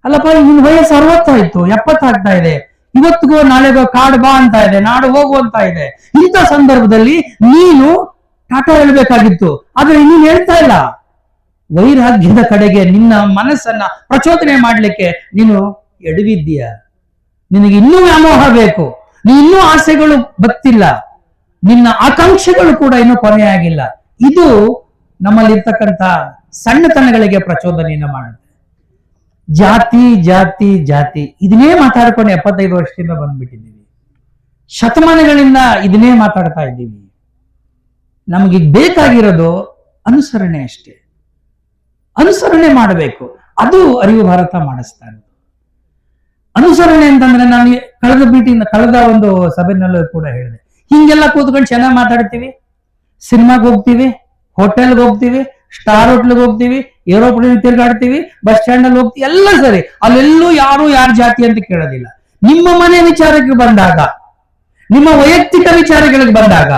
ಅಲ್ಲಪ್ಪ ನಿನ್ ವಯಸ್ಸು ಅರವತ್ತಾಯ್ತು, ಎಪ್ಪತ್ತಾಗ್ತಾ ಇದೆ. ಇವತ್ತಿಗೋ ನಾಳೆಗೋ ಕಾಡು ಬಾ ಅಂತ ಇದೆ, ನಾಡು ಹೋಗು ಅಂತ ಇದೆ. ಇಂಥ ಸಂದರ್ಭದಲ್ಲಿ ನೀನು ಟಾಟಾ ಹೇಳ್ಬೇಕಾಗಿತ್ತು, ಆದ್ರೆ ನೀನ್ ಹೇಳ್ತಾ ಇಲ್ಲ. ವೈರಾಗ್ಯದ ಕಡೆಗೆ ನಿನ್ನ ಮನಸ್ಸನ್ನ ಪ್ರಚೋದನೆ ಮಾಡಲಿಕ್ಕೆ ನೀನು ಎಡವಿದ್ದೀಯ. ನಿನಗೆ ಇನ್ನೂ ವ್ಯಾಮೋಹ ಬೇಕು. ನೀ ಇನ್ನೂ ಆಸೆಗಳು ಬತ್ತಿಲ್ಲ. ನಿನ್ನ ಆಕಾಂಕ್ಷೆಗಳು ಕೂಡ ಇನ್ನೂ ಕೊನೆಯಾಗಿಲ್ಲ. ಇದು ನಮ್ಮಲ್ಲಿರ್ತಕ್ಕಂಥ ಸಣ್ಣತನಗಳಿಗೆ ಪ್ರಚೋದನೆಯನ್ನ ಮಾಡುತ್ತೆ. ಜಾತಿ ಜಾತಿ ಜಾತಿ. ಇದನ್ನೇ ಮಾತಾಡ್ಕೊಂಡು ಎಪ್ಪತ್ತೈದು ವರ್ಷದಿಂದ ಬಂದ್ಬಿಟ್ಟಿದ್ದೀವಿ. ಶತಮಾನಗಳಿಂದ ಇದನ್ನೇ ಮಾತಾಡ್ತಾ ಇದ್ದೀವಿ. ನಮಗೆ ಬೇಕಾಗಿರೋದು ಅನುಸರಣೆ ಅಷ್ಟೇ. ಅನುಸರಣೆ ಮಾಡಬೇಕು. ಅದು ಅರಿವು ಭಾರತ ಮಾಡಿಸ್ತಾ ಇರೋದು. ಅನುಸರಣೆ ಅಂತಂದ್ರೆ ನಾನು ಕಳೆದ ಮೀಟಿಂಗ್ ಕಳೆದ ಒಂದು ಸಭೆನಲ್ಲೂ ಕೂಡ ಹೇಳಿದೆ. ಹಿಂಗೆಲ್ಲ ಕೂತ್ಕೊಂಡು ಚೆನ್ನಾಗಿ ಮಾತಾಡ್ತೀವಿ. ಸಿನಿಮಾಗೆ ಹೋಗ್ತೀವಿ, ಹೋಟೆಲ್ಗೆ ಹೋಗ್ತೀವಿ, ಸ್ಟಾರ್ ಹೋಟ್ಲಿಗೆ ಹೋಗ್ತೀವಿ, ಏರೋಪ್ಲೇನ್ ತಿರುಗಾಡ್ತೀವಿ, ಬಸ್ ಸ್ಟ್ಯಾಂಡ್ ಅಲ್ಲಿ ಹೋಗ್ತೀವಿ, ಎಲ್ಲ ಸರಿ. ಅಲ್ಲೆಲ್ಲೂ ಯಾರು ಯಾರ ಜಾತಿ ಅಂತ ಕೇಳೋದಿಲ್ಲ. ನಿಮ್ಮ ಮನೆ ವಿಚಾರಕ್ಕೆ ಬಂದಾಗ, ನಿಮ್ಮ ವೈಯಕ್ತಿಕ ವಿಚಾರಗಳಿಗೆ ಬಂದಾಗ,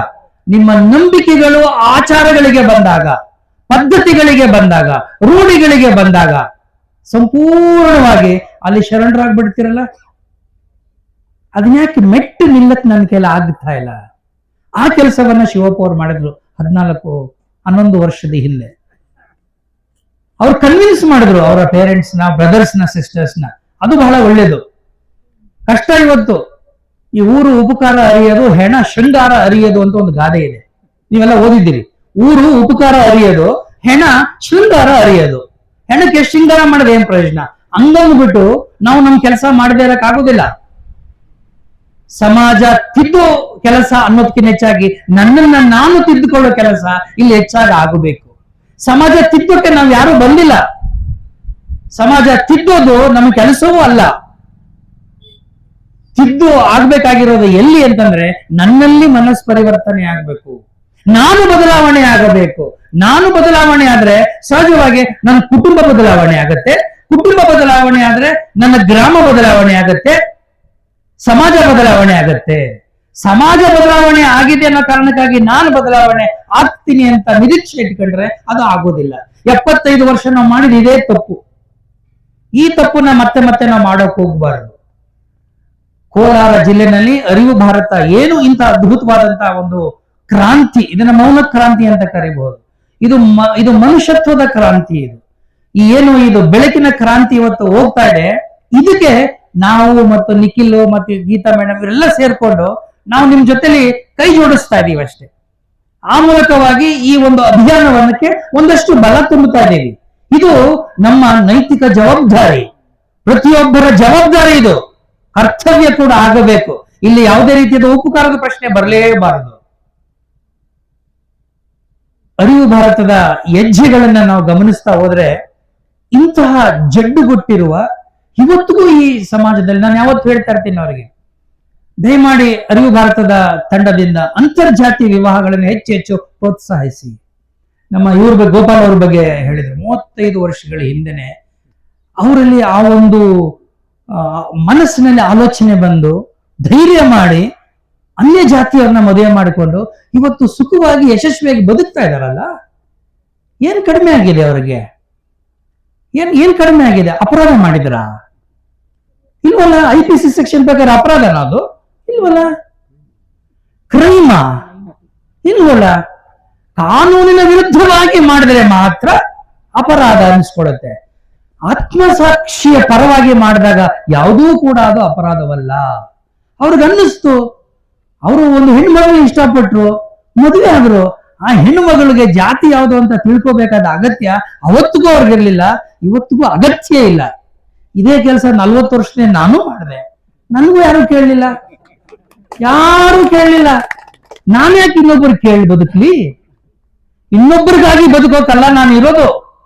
ನಿಮ್ಮ ನಂಬಿಕೆಗಳು ಆಚಾರಗಳಿಗೆ ಬಂದಾಗ ಪದ್ಧತಿಗಳಿಗೆ ಬಂದಾಗ, ರೂಢಿಗಳಿಗೆ ಬಂದಾಗ, ಸಂಪೂರ್ಣವಾಗಿ ಅಲ್ಲಿ ಶರಣರಾಗ್ಬಿಡ್ತೀರಲ್ಲ? ಅದನ್ಯಾಕೆ ಮೆಟ್ಟು ನಿಲ್ಲಕ್ ನನ್ನ ಕೈಲ ಆಗ್ತಾ ಇಲ್ಲ? ಆ ಕೆಲಸವನ್ನ ಶಿವಪ್ಪ ಅವ್ರು ಮಾಡಿದ್ರು ಹದಿನಾಲ್ಕು, ಹನ್ನೊಂದು ವರ್ಷದ ಹಿಂದೆ. ಅವ್ರು ಕನ್ವಿನ್ಸ್ ಮಾಡಿದ್ರು ಅವರ ಪೇರೆಂಟ್ಸ್ನ ಬ್ರದರ್ಸ್ನ ಸಿಸ್ಟರ್ಸ್ನ. ಅದು ಬಹಳ ಒಳ್ಳೇದು. ಕಷ್ಟ ಇವತ್ತು. ಈ ಊರು ಉಪಕಾರ ಅರಿಯೋದು, ಹೆಣ ಶೃಂಗಾರ ಅರಿಯೋದು ಅಂತ ಒಂದು ಗಾದೆ ಇದೆ. ನೀವೆಲ್ಲ ಓದಿದ್ದೀರಿ. ಊರು ಉಪಕಾರ ಅರಿಯೋದು, ಹೆಣ ಶೃಂಗಾರ ಅರಿಯೋದು. ಹೆಣಕ್ಕೆ ಶೃಂಗಾರ ಮಾಡೋದು ಏನ್ ಪ್ರಯೋಜನ? ಹಂಗಂದ್ಬಿಟ್ಟು ನಾವು ನಮ್ ಕೆಲಸ ಮಾಡದೇ ಇರಕ್ ಆಗೋದಿಲ್ಲ. ಸಮಾಜ ತಿದ್ದು ಕೆಲಸ ಅನ್ನೋದಕ್ಕಿಂತ ಹೆಚ್ಚಾಗಿ ನನ್ನನ್ನ ನಾನು ತಿದ್ದುಕೊಳ್ಳೋ ಕೆಲಸ ಇಲ್ಲಿ ಹೆಚ್ಚಾಗಿ ಆಗಬೇಕು. ಸಮಾಜ ತಿದ್ದೋಕೆ ನಾವು ಯಾರು ಬಂದಿಲ್ಲ. ಸಮಾಜ ತಿದ್ದೋದು ನಮ್ಮ ಕೆಲಸವೂ ಅಲ್ಲ. ತಿದ್ದು ಆಗ್ಬೇಕಾಗಿರೋದು ಎಲ್ಲಿ ಅಂತಂದ್ರೆ ನನ್ನಲ್ಲಿ ಮನಸ್ಸು ಪರಿವರ್ತನೆ ಆಗ್ಬೇಕು. ನಾನು ಬದಲಾವಣೆ ಆಗಬೇಕು. ನಾನು ಬದಲಾವಣೆ ಆದ್ರೆ ಸಹಜವಾಗಿ ನನ್ನ ಕುಟುಂಬ ಬದಲಾವಣೆ ಆಗತ್ತೆ. ಕುಟುಂಬ ಬದಲಾವಣೆ ಆದ್ರೆ ನನ್ನ ಗ್ರಾಮ ಬದಲಾವಣೆ ಆಗತ್ತೆ. ಸಮಾಜ ಬದಲಾವಣೆ ಆಗತ್ತೆ. ಸಮಾಜ ಬದಲಾವಣೆ ಆಗಿದೆ ಅನ್ನೋ ಕಾರಣಕ್ಕಾಗಿ ನಾನು ಬದಲಾವಣೆ ಆಗ್ತೀನಿ ಅಂತ ನಿರೀಕ್ಷೆ ಇಟ್ಕೊಂಡ್ರೆ ಅದು ಆಗೋದಿಲ್ಲ. ಎಪ್ಪತ್ತೈದು ವರ್ಷ ನಾವು ಮಾಡಿದ ಇದೇ ತಪ್ಪು. ಈ ತಪ್ಪನ್ನ ಮತ್ತೆ ಮತ್ತೆ ನಾವು ಮಾಡೋಕ್ ಹೋಗ್ಬಾರದು. ಕೋಲಾರ ಜಿಲ್ಲೆನಲ್ಲಿ ಅರಿವು ಭಾರತ ಏನು ಇಂಥ ಅದ್ಭುತವಾದಂತಹ ಒಂದು ಕ್ರಾಂತಿ ಇದನ್ನ ಮೌನ ಕ್ರಾಂತಿ ಅಂತ ಕರಿಬಹುದು. ಇದು ಇದು ಮನುಷ್ಯತ್ವದ ಕ್ರಾಂತಿ ಇದು. ಏನು ಇದು ಬೆಳಕಿನ ಕ್ರಾಂತಿ ಇವತ್ತು ಹೋಗ್ತಾ ಇದೆ, ಇದಕ್ಕೆ ನಾವು ಮತ್ತು ನಿಖಿಲ್ ಮತ್ತು ಗೀತಾ ಮೇಡಮ್ ಇವರೆಲ್ಲ ಸೇರ್ಕೊಂಡು ನಾವು ನಿಮ್ ಜೊತೆಲಿ ಕೈ ಜೋಡಿಸ್ತಾ ಇದೀವಿ ಅಷ್ಟೇ. ಆ ಮೂಲಕವಾಗಿ ಈ ಒಂದು ಅಭಿಯಾನವನ್ನಕ್ಕೆ ಒಂದಷ್ಟು ಬಲ ತುಂಬುತ್ತಾ ಇದ್ದೀವಿ ಇದು ನಮ್ಮ ನೈತಿಕ ಜವಾಬ್ದಾರಿ. ಪ್ರತಿಯೊಬ್ಬರ ಜವಾಬ್ದಾರಿ ಇದು. ಕರ್ತವ್ಯ ಕೂಡ ಆಗಬೇಕು. ಇಲ್ಲಿ ಯಾವುದೇ ರೀತಿಯಾದ ಉಪಕಾರದ ಪ್ರಶ್ನೆ ಬರಲೇಬಾರದು. ಅರಿವು ಭಾರತದ ಹೆಜ್ಜೆಗಳನ್ನ ನಾವು ಗಮನಿಸ್ತಾ ಹೋದ್ರೆ ಇಂತಹ ಜಡ್ಡುಗೊಟ್ಟಿರುವ ಇವತ್ತಿಗೂ ಈ ಸಮಾಜದಲ್ಲಿ ನಾನು ಯಾವತ್ತು ಹೇಳ್ತಾ ಇರ್ತೀನಿ ಅವರಿಗೆ. ದಯಮಾಡಿ ಅರಿವು ಭಾರತದ ತಂಡದಿಂದ ಅಂತರ್ಜಾತಿ ವಿವಾಹಗಳನ್ನು ಹೆಚ್ಚು ಹೆಚ್ಚು ಪ್ರೋತ್ಸಾಹಿಸಿ. ನಮ್ಮ ಇವ್ರ ಬಗ್ಗೆ ಗೋಪಾಲ್ ಅವ್ರ ಬಗ್ಗೆ ಹೇಳಿದ್ರು. ಮೂವತ್ತೈದು ವರ್ಷಗಳ ಹಿಂದೆನೆ ಅವರಲ್ಲಿ ಆ ಒಂದು ಮನಸ್ಸಿನಲ್ಲಿ ಆಲೋಚನೆ ಬಂದು ಧೈರ್ಯ ಮಾಡಿ ಅನ್ಯ ಜಾತಿಯವ್ರನ್ನ ಮದುವೆ ಮಾಡಿಕೊಂಡು ಇವತ್ತು ಸುಖವಾಗಿ, ಯಶಸ್ವಿಯಾಗಿ ಬದುಕ್ತಾ ಇದಾರಲ್ಲ ಏನ್ ಕಡಿಮೆ ಆಗಿದೆ ಅವರಿಗೆ? ಏನ್ ಏನ್ ಕಡಿಮೆ ಆಗಿದೆ? ಅಪರಾಧ ಮಾಡಿದ್ರ? ಇಲ್ವಲ್ಲ? ಐ ಪಿ ಸಿ ಸೆಕ್ಷನ್ ಪ್ರಕಾರ ಅಪರಾಧನ ಅದು? ಇಲ್ವಲ್ಲ? ಕ್ರೈಮ? ಇಲ್ವಲ್ಲ? ಕಾನೂನಿನ ವಿರುದ್ಧವಾಗಿ ಮಾಡಿದ್ರೆ ಮಾತ್ರ ಅಪರಾಧ ಅನ್ಸ್ಕೊಳತ್ತೆ ಆತ್ಮಸಾಕ್ಷಿಯ ಪರವಾಗಿ ಮಾಡಿದಾಗ ಯಾವುದೂ ಕೂಡ ಅದು ಅಪರಾಧವಲ್ಲ. ಅವ್ರಿಗೆ ಅನ್ನಿಸ್ತು ಅವರು ಒಂದು ಹೆಣ್ಣು ಮಗಳಿಗೆ ಇಷ್ಟಪಟ್ರು, ಮದುವೆ ಆದ್ರು, ಆ ಹೆಣ್ಣು ಮಗಳಿಗೆ ಜಾತಿ ಯಾವುದು ಅಂತ ತಿಳ್ಕೋಬೇಕಾದ ಅಗತ್ಯ ಅವತ್ತಿಗೂ ಅವ್ರಿಗಿರ್ಲಿಲ್ಲ, ಇವತ್ತಿಗೂ ಅಗತ್ಯ ಇಲ್ಲ. ಇದೇ ಕೆಲಸ ನಲ್ವತ್ತು ವರ್ಷನೇ ನಾನು ಮಾಡಿದೆ. ನನಗೂ ಯಾರು ಕೇಳಲಿಲ್ಲ. ಯಾರು ಕೇಳಲಿಲ್ಲ. ನಾನು ಯಾಕೆ ಇನ್ನೊಬ್ರು ಕೇಳಿ ಬದುಕ್ಲಿ? ಇನ್ನೊಬ್ರಿಗಾಗಿ ಬದುಕೋಕಲ್ಲ ನಾನು ಇರೋದು.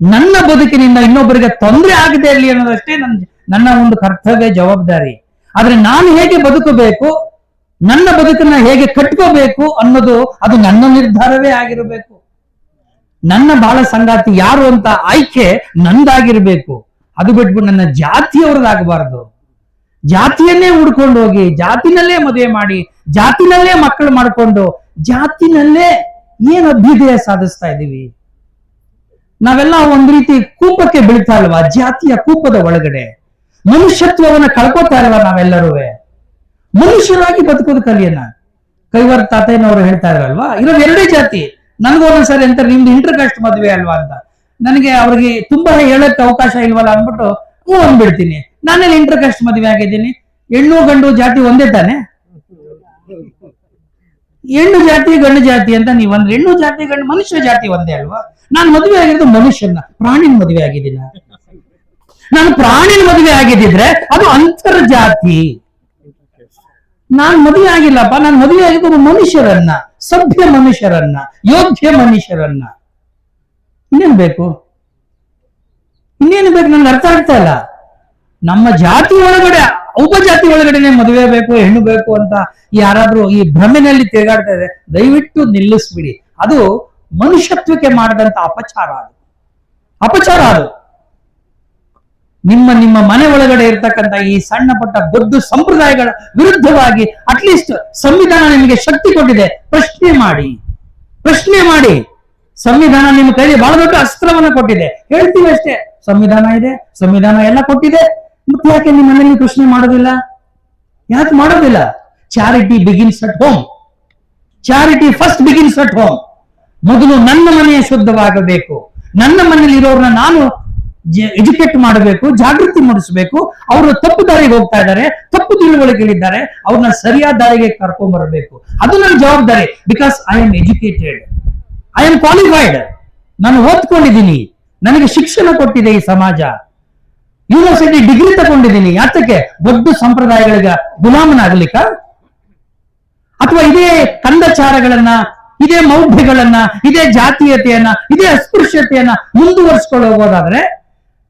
ನನ್ನ ಬದುಕಿನಿಂದ ಇನ್ನೊಬ್ಬರಿಗೆ ತೊಂದರೆ ಆಗದೆ ಇರಲಿ ಅನ್ನೋದಷ್ಟೇ ನನ್ನ ನನ್ನ ಒಂದು ಕರ್ತವ್ಯ, ಜವಾಬ್ದಾರಿ. ಆದ್ರೆ ನಾನು ಹೇಗೆ ಬದುಕಬೇಕು? ನನ್ನ ಬದುಕನ್ನ ಹೇಗೆ ಕಟ್ಕೋಬೇಕು ಅನ್ನೋದು ಅದು ನನ್ನ ನಿರ್ಧಾರವೇ ಆಗಿರಬೇಕು. ನನ್ನ ಬಾಳ ಸಂಗಾತಿ ಯಾರು ಅಂತ ಆಯ್ಕೆ ನಂದಾಗಿರ್ಬೇಕು. ಅದು ಬಿಟ್ಬಿಟ್ಟು ನನ್ನ ಜಾತಿಯವ್ರದ್ದಾಗಬಾರ್ದು ಜಾತಿಯನ್ನೇ ಹುಡ್ಕೊಂಡು ಹೋಗಿ, ಜಾತಿನಲ್ಲೇ ಮದುವೆ ಮಾಡಿ, ಜಾತಿನಲ್ಲೇ ಮಕ್ಕಳು ಮಾಡ್ಕೊಂಡು, ಜಾತಿನಲ್ಲೇ ಏನ್ ಅಭ್ಯುದಯ ಸಾಧಿಸ್ತಾ ಇದ್ದೀವಿ? ನಾವೆಲ್ಲ ಒಂದ್ ರೀತಿ ಕೂಪಕ್ಕೆ ಬೀಳ್ತಾ ಇಲ್ವಾ? ಜಾತಿಯ ಕೂಪದ ಒಳಗಡೆ. ಮನುಷ್ಯತ್ವವನ್ನ ಕಳ್ಕೊತಾ ಇಲ್ವಾ ನಾವೆಲ್ಲರೂ ಮನುಷ್ಯರಾಗಿ ಬದುಕೋದು ಕಲಿಯನ್ನ ಕೈವರ್ ತಾತಯ್ಯನವರು ಹೇಳ್ತಾ ಇದ್ರಲ್ವಾ? ಇರೋದು ಎರಡೇ ಜಾತಿ. ನನಗೂ ಒಂದೊಂದ್ಸರಿ ಅಂತ ನಿಮ್ದು ಇಂಟರ್ ಕಾಸ್ಟ್ ಮದುವೆ ಅಲ್ವಾ? ಅಂತ. ನನಗೆ ಅವ್ರಿಗೆ ತುಂಬಾ ಹೇಳಕ್ ಅವಕಾಶ ಇಲ್ವಲ್ಲ ಅಂದ್ಬಿಟ್ಟು ಹ್ಞೂ ಅಂದ್ಬಿಡ್ತೀನಿ. ನಾನೇನು ಇಂಟರ್ ಕಾಸ್ಟ್ ಮದುವೆ ಆಗಿದ್ದೀನಿ? ಹೆಣ್ಣು ಗಂಡು ಜಾತಿ ಒಂದೇ ತಾನೆ? ಹೆಣ್ಣು ಜಾತಿ, ಗಂಡು ಜಾತಿ ಅಂತ ನೀವು ಅಂದ್ರೆ ಹೆಣ್ಣು ಜಾತಿ, ಗಂಡು ಮನುಷ್ಯ ಜಾತಿ ಒಂದೇ ಅಲ್ವಾ? ನಾನು ಮದುವೆ ಆಗಿರೋದು ಮನುಷ್ಯನ ಪ್ರಾಣಿನ ಮದುವೆ ಆಗಿದ್ದೀನ? ನಾನು ಪ್ರಾಣಿನ ಮದುವೆ ಆಗಿದ್ದಿದ್ರೆ ಅದು ಅಂತರ್ಜಾತಿ. ನಾನ್ ಮದುವೆ ಆಗಿಲ್ಲಪ್ಪ, ನಾನು ಮದುವೆ ಆಗಿದ್ದು ಒಬ್ಬ ಮನುಷ್ಯರನ್ನ, ಸಭ್ಯ ಮನುಷ್ಯರನ್ನ, ಯೋಗ್ಯ ಮನುಷ್ಯರನ್ನ. ಇನ್ನೇನ್ ಬೇಕು? ಇನ್ನೇನು ಬೇಕು? ನನ್ಗೆ ಅರ್ಥ ಆಗ್ತಾ ಇಲ್ಲ. ನಮ್ಮ ಜಾತಿ ಒಳಗಡೆ, ಉಪಜಾತಿ ಒಳಗಡೆನೆ ಮದುವೆ ಬೇಕು, ಹೆಣ್ಣು ಬೇಕು ಅಂತ ಯಾರಾದ್ರೂ ಈ ಭ್ರಮೆನಲ್ಲಿ ತಿರುಗಾಡ್ತಾ ಇದೆ ದಯವಿಟ್ಟು ನಿಲ್ಲಿಸ್ಬಿಡಿ. ಅದು ಮನುಷ್ಯತ್ವಕ್ಕೆ ಮಾಡಿದಂತ ಅಪಚಾರ ಅದು. ಅಪಚಾರ ಅದು. ನಿಮ್ಮ ನಿಮ್ಮ ಮನೆ ಒಳಗಡೆ ಇರ್ತಕ್ಕಂಥ ಈ ಸಣ್ಣ ಪುಟ್ಟ ಬೊದ್ದು ಸಂಪ್ರದಾಯಗಳ ವಿರುದ್ಧವಾಗಿ ಅಟ್ಲೀಸ್ಟ್ ಸಂವಿಧಾನ ನಿಮಗೆ ಶಕ್ತಿ ಕೊಟ್ಟಿದೆ. ಪ್ರಶ್ನೆ ಮಾಡಿ. ಪ್ರಶ್ನೆ ಮಾಡಿ. ಸಂವಿಧಾನ ನಿಮ್ಮ ಕೈಲಿ ಬಹಳ ದೊಡ್ಡ ಅಸ್ತ್ರವನ್ನ ಕೊಟ್ಟಿದೆ. ಹೇಳ್ತೀವಿ ಅಷ್ಟೇ. ಸಂವಿಧಾನ ಇದೆ. ಸಂವಿಧಾನ ಎಲ್ಲ ಕೊಟ್ಟಿದೆ. ಮತ್ತೆ ಯಾಕೆ ನಿಮ್ಮ ಮನೆಯಲ್ಲಿ ಪ್ರಶ್ನೆ ಮಾಡೋದಿಲ್ಲ? ಯಾಕೆ ಮಾಡೋದಿಲ್ಲ? Charity begins at home charity first begins at home ಮೊದಲು ನನ್ನ ಮನೆಯ ಶುದ್ಧವಾಗಬೇಕು. ನನ್ನ ಮನೆಯಲ್ಲಿ ಇರೋರನ್ನ ನಾನು ಎಜುಕೇಟ್ ಮಾಡಬೇಕು, ಜಾಗೃತಿ ಮೂಡಿಸಬೇಕು. ಅವರು ತಪ್ಪು ದಾರಿಗೆ ಹೋಗ್ತಾ ಇದ್ದಾರೆ, ತಪ್ಪು ತಿಳುವಳಿಕೆಗಳಿದ್ದಾರೆ ಅವ್ರನ್ನ ಸರಿಯಾದ ದಾರಿಗೆ ಕರ್ಕೊಂಡ್ ಬರಬೇಕು. ಅದು ನನ್ನ ಜವಾಬ್ದಾರಿ because I am educated I am qualified ನಾನು ಓದ್ಕೊಂಡಿದ್ದೀನಿ. ನನಗೆ ಶಿಕ್ಷಣ ಕೊಟ್ಟಿದೆ ಈ ಸಮಾಜ. ಯೂನಿವರ್ಸಿಟಿ ಡಿಗ್ರಿ ತಗೊಂಡಿದ್ದೀನಿ. ಯಾತಕ್ಕೆ? ದೊಡ್ಡ ಸಂಪ್ರದಾಯಗಳಿಗೆ ಗುಲಾಮನಾಗಲಿಕ್ಕ? ಅಥವಾ ಇದೇ ಕಂದಚಾರಗಳನ್ನ, ಇದೇ ಮೌಢ್ಯಗಳನ್ನ, ಇದೇ ಜಾತೀಯತೆಯನ್ನ, ಇದೇ ಅಸ್ಪೃಶ್ಯತೆಯನ್ನ ಮುಂದುವರಿಸ್ಕೊಂಡು ಹೋಗೋದಾದ್ರೆ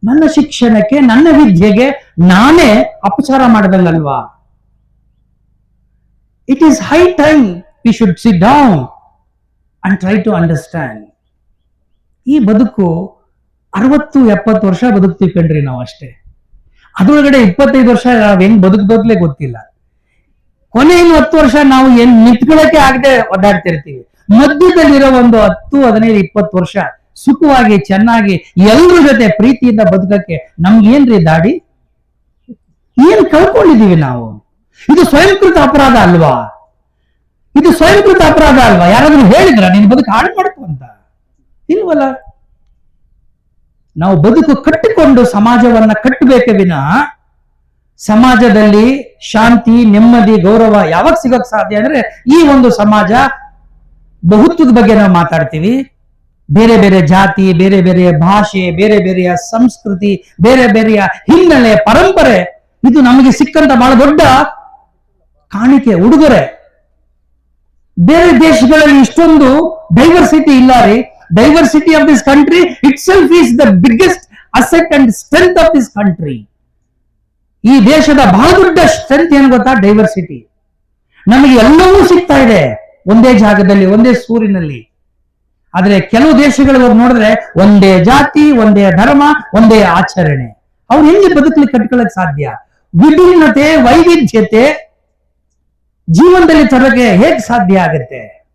ನನ್ನ ಶಿಕ್ಷಣಕ್ಕೆ, ನನ್ನ ವಿದ್ಯೆಗೆ ನಾನೇ ಅಪಚಾರ ಮಾಡದಂಗಲ್ವಾ? It is high time we should sit down and try to understand ಈ ಬದುಕು ಅರವತ್ತು, ಎಪ್ಪತ್ತು ವರ್ಷ ಬದುಕ್ತೀವಿ ಕಣ್ರಿ ನಾವು ಅಷ್ಟೇ. ಅದೊಳಗಡೆ ಇಪ್ಪತ್ತೈದು ವರ್ಷ ನಾವ್ ಹೆಂಗ್ ಬದುಕ್ದೋಗ್ಲೇ ಗೊತ್ತಿಲ್ಲ. ಕೊನೆ ಇನ್ನು ಹತ್ತು ವರ್ಷ ನಾವು ಏನ್ ನಿಂತ್ಕೊಳ್ಳೋಕೆ ಆಗದೆ ಒದ್ದಾಡ್ತಿರ್ತೀವಿ. ಮಧ್ಯದಲ್ಲಿರೋ ಒಂದು ಹತ್ತು, ಹದಿನೈದು, ಇಪ್ಪತ್ತು ವರ್ಷ ಸುಖವಾಗಿ, ಚೆನ್ನಾಗಿ ಎಲ್ರ ಜೊತೆ ಪ್ರೀತಿಯಿಂದ ಬದುಕಕ್ಕೆ ನಮ್ಗೇನ್ರಿ ದಾಡಿ? ಏನ್ ಕಳ್ಕೊಂಡಿದೀವಿ ನಾವು? ಇದು ಸ್ವಯಂಕೃತ ಅಪರಾಧ ಅಲ್ವಾ? ಇದು ಸ್ವಯಂಕೃತ ಅಪರಾಧ ಅಲ್ವಾ? ಯಾರಾದ್ರೂ ಹೇಳಿದ್ರ, ನೀನ್ ಬದುಕು ಹಾಳು ಮಾಡಕು ಅಂತ. ಇಲ್ವಲ್ಲ? ನಾವು ಬದುಕು ಕಟ್ಟಿಕೊಂಡು ಸಮಾಜವನ್ನ ಕಟ್ಟಬೇಕೆ ವಿನ ಸಮಾಜದಲ್ಲಿ ಶಾಂತಿ, ನೆಮ್ಮದಿ, ಗೌರವ ಯಾವಾಗ ಸಿಗಕ್ ಸಾಧ್ಯ ಅಂದ್ರೆ ಈ ಒಂದು ಸಮಾಜ ಬಹುತ್ವದ ಬಗ್ಗೆ ನಾವು ಮಾತಾಡ್ತೀವಿ. ಬೇರೆ ಬೇರೆ ಜಾತಿ, ಬೇರೆ ಬೇರೆ ಭಾಷೆ, ಬೇರೆ ಬೇರೆಯ ಸಂಸ್ಕೃತಿ, ಬೇರೆ ಬೇರೆಯ ಹಿನ್ನೆಲೆ, ಪರಂಪರೆ, ಇದು ನಮಗೆ ಸಿಕ್ಕಂತ ಬಹಳ ದೊಡ್ಡ ಕಾಣಿಕೆ, ಉಡುಗೊರೆ. ಬೇರೆ ದೇಶಗಳಲ್ಲಿ ಇಷ್ಟೊಂದು ಡೈವರ್ಸಿಟಿ ಇಲ್ಲ ರೀ. Diversity of this country itself is the biggest asset and strength of this country ಈ ದೇಶದ ಬಹಳ ದೊಡ್ಡ ಸ್ಟ್ರೆಂತ್ ಏನು ಗೊತ್ತಾ? ಡೈವರ್ಸಿಟಿ ನಮಗೆ ಎಲ್ಲವೂ ಸಿಗ್ತಾ ಇದೆ ಒಂದೇ ಜಾಗದಲ್ಲಿ, ಒಂದೇ ಸೂರಿನಲ್ಲಿ. ಆದ್ರೆ ಕೆಲವು ದೇಶಗಳು ನೋಡಿದ್ರೆ ಒಂದೇ ಜಾತಿ, ಒಂದೇ ಧರ್ಮ, ಒಂದೇ ಆಚರಣೆ. ಅವ್ರು ಹೆಂಗೆ ಬದುಕಲಿ ಕಟ್ಕೊಳ್ಳಕ್ ಸಾಧ್ಯ? ವಿಭಿನ್ನತೆ, ವೈವಿಧ್ಯತೆ ಜೀವನದಲ್ಲಿ ತರಕ್ಕೆ ಹೇಗ್ ಸಾಧ್ಯ ಆಗುತ್ತೆ?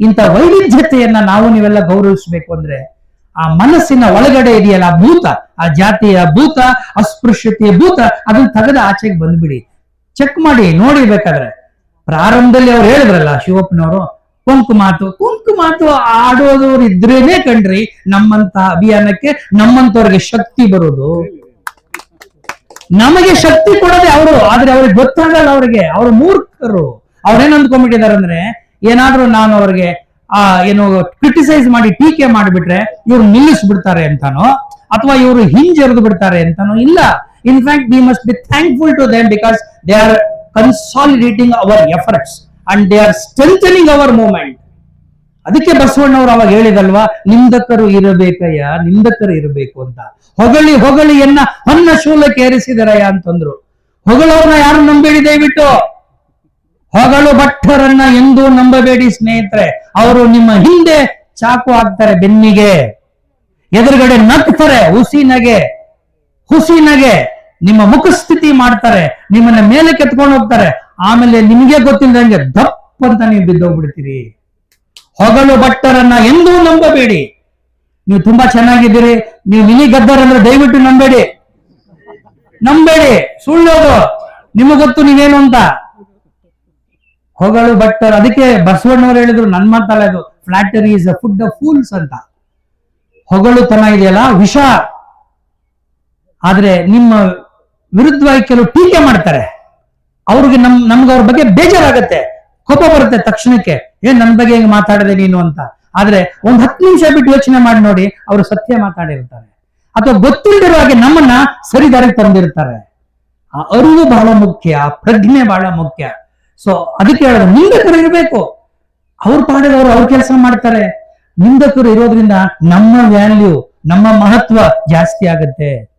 ಇಂಥ ವೈವಿಧ್ಯತೆಯನ್ನ ನಾವು ನೀವೆಲ್ಲ ಗೌರವಿಸಬೇಕು ಅಂದ್ರೆ ಆ ಮನಸ್ಸಿನ ಒಳಗಡೆ ಇದೆಯಲ್ಲ ಆ ಭೂತ, ಆ ಜಾತಿಯ ಭೂತ, ಅಸ್ಪೃಶ್ಯತೆಯ ಭೂತ, ಅದನ್ನ ತೆಗೆದು ಆಚೆಗೆ ಬಂದ್ಬಿಡಿ. ಚೆಕ್ ಮಾಡಿ ನೋಡಿ ಬೇಕಾದ್ರೆ ಪ್ರಾರಂಭದಲ್ಲಿ ಅವ್ರು ಹೇಳಿದ್ರಲ್ಲ ಶಿವಪ್ಪನವರು ಕುಂಕು ಮಾತು ಕುಂಕು ಮಾತು ಆಡೋದವ್ರು ಇದ್ರೇನೆ ಕಣ್ರಿ, ನಮ್ಮಂತ ಅಭಿಯಾನಕ್ಕೆ ನಮ್ಮಂತವ್ರಿಗೆ ಶಕ್ತಿ ಬರೋದು. ನಮಗೆ ಶಕ್ತಿ ಕೊಡೋದೇ ಅವರು, ಆದ್ರೆ ಅವ್ರಿಗೆ ಗೊತ್ತಾಗಲ್ಲ ಅವ್ರಿಗೆ. ಅವ್ರ ಮೂರ್ಖರು. ಅವ್ರೇನ್ ಅಂದ್ಕೊಂಡ್ಬಿಟ್ಟಿದ್ದಾರೆ ಅಂದ್ರೆ, ಏನಾದ್ರೂ ನಾನು ಅವ್ರಿಗೆ, ಆ, ಏನು ಕ್ರಿಟಿಸೈಸ್ ಮಾಡಿ ಟೀಕೆ ಮಾಡಿಬಿಟ್ರೆ ಇವ್ರು ನಿಲ್ಲಿಸ್ಬಿಡ್ತಾರೆ ಅಂತಾನೋ, ಅಥವಾ ಇವರು ಹಿಂಜರಿದು ಬಿಡ್ತಾರೆ ಅಂತಾನೋ, ಇಲ್ಲ. In fact we must be thankful to them because they are consolidating our efforts and they are strengthening our movement ಅದಕ್ಕೆ ಬಸವಣ್ಣವರು ಅವಾಗ ಹೇಳಿದಲ್ವಾ, ನಿಂದಕರು ಇರಬೇಕಯ್ಯ, ನಿಂದಕರು ಇರಬೇಕು ಅಂತ. ಹೊಗಳಿ ಹೊಗಳಿಯನ್ನ ಹೊನ್ನ ಶೂಲಕ್ಕೆ ಏರಿಸಿದರಯ್ಯ ಅಂತಂದ್ರು. ಹೊಗಳವ್ರನ್ನ ಯಾರು ನಂಬೇಡಿ ದಯವಿಟ್ಟು? ಹೊಗಳು ಭಟ್ಟರನ್ನ ಎಂದೂ ನಂಬಬೇಡಿ ಸ್ನೇಹಿತರೆ. ಅವರು ನಿಮ್ಮ ಹಿಂದೆ ಚಾಕು ಹಾಕ್ತಾರೆ ಬೆನ್ನಿಗೆ. ಎದುರುಗಡೆ ನಕ್ತಾರೆ ಹುಸಿ ನಗೆ. ಹುಸಿ ನಗೆ. ನಿಮ್ಮ ಮುಖಸ್ಥಿತಿ ಮಾಡ್ತಾರೆ. ನಿಮ್ಮನ್ನ ಮೇಲೆ ಕೆತ್ಕೊಂಡು ಹೋಗ್ತಾರೆ. ಆಮೇಲೆ ನಿಮಗೆ ಗೊತ್ತಿಲ್ಲದಂಗೆ ದಪ್ಪ ಅಂತ ನೀವು ಬಿದ್ದೋಗ್ಬಿಡ್ತೀರಿ. ಹೊಗಳು ಭಟ್ಟರನ್ನ ಎಂದೂ ನಂಬಬೇಡಿ. ನೀವು ತುಂಬಾ ಚೆನ್ನಾಗಿದ್ದೀರಿ. ನೀವು ಮಿನಿ ಗದ್ದರ್ ಅಂದ್ರೆ ದಯವಿಟ್ಟು ನಂಬೇಡಿ. ನಂಬೇಡಿ. ಸುಳ್ಳೋದು ನಿಮಗೆ ಗೊತ್ತು ನೀವೇನು ಅಂತ? ಹೊಗಳು ಭಟ್ಟರ್, ಅದಕ್ಕೆ ಬಸವಣ್ಣವ್ರು ಹೇಳಿದ್ರು, ನನ್ ಮಾತಲ್ಲ ಇದು flattery is a food fools ಅಂತ. ಹೊಗಳು ತನ ಇದೆಯಲ್ಲ? ವಿಷ. ಆದ್ರೆ ನಿಮ್ಮ ವಿರುದ್ಧವಾಗಿ ಕೆಲವು ಟೀಕೆ ಮಾಡ್ತಾರೆ. ಅವ್ರಿಗೆ ನಮ್ ನಮ್ಗೆ ಅವ್ರ ಬಗ್ಗೆ ಬೇಜಾರಾಗತ್ತೆ. ಕೋಪ ಬರುತ್ತೆ ತಕ್ಷಣಕ್ಕೆ. ಏನ್ ನನ್ ಬಗ್ಗೆ ಹೆಂಗ್ ಮಾತಾಡದೆ ನೀನು ಅಂತ. ಆದ್ರೆ ಒಂದ್ ಹತ್ತು ನಿಮಿಷ ಬಿಟ್ಟು ಯೋಚನೆ ಮಾಡಿ ನೋಡಿ, ಅವರು ಸತ್ಯ ಮಾತಾಡಿರ್ತಾರೆ. ಅಥವಾ ಗೊತ್ತಿಲ್ಲದಿರೋ ಹಾಗೆ ನಮ್ಮನ್ನ ಸರಿದಾರಿಗೆ ತಂದಿರ್ತಾರೆ. ಆ ಅರಿವು ಬಹಳ ಮುಖ್ಯ ಪ್ರಜ್ಞೆ ಬಹಳ ಮುಖ್ಯ. ಸೊ ಅದಕ್ಕೆ ಹೇಳೋದು, ನಿಂದಕರು ಇರಬೇಕು. ಅವ್ರ ಪಾಡಿದವರು ಅವ್ರ ಕೆಲಸ ಮಾಡ್ತಾರೆ. ನಿಂದಕರು ಇರೋದ್ರಿಂದ ನಮ್ಮ ವ್ಯಾಲ್ಯೂ ನಮ್ಮ ಮಹತ್ವ ಜಾಸ್ತಿ ಆಗತ್ತೆ.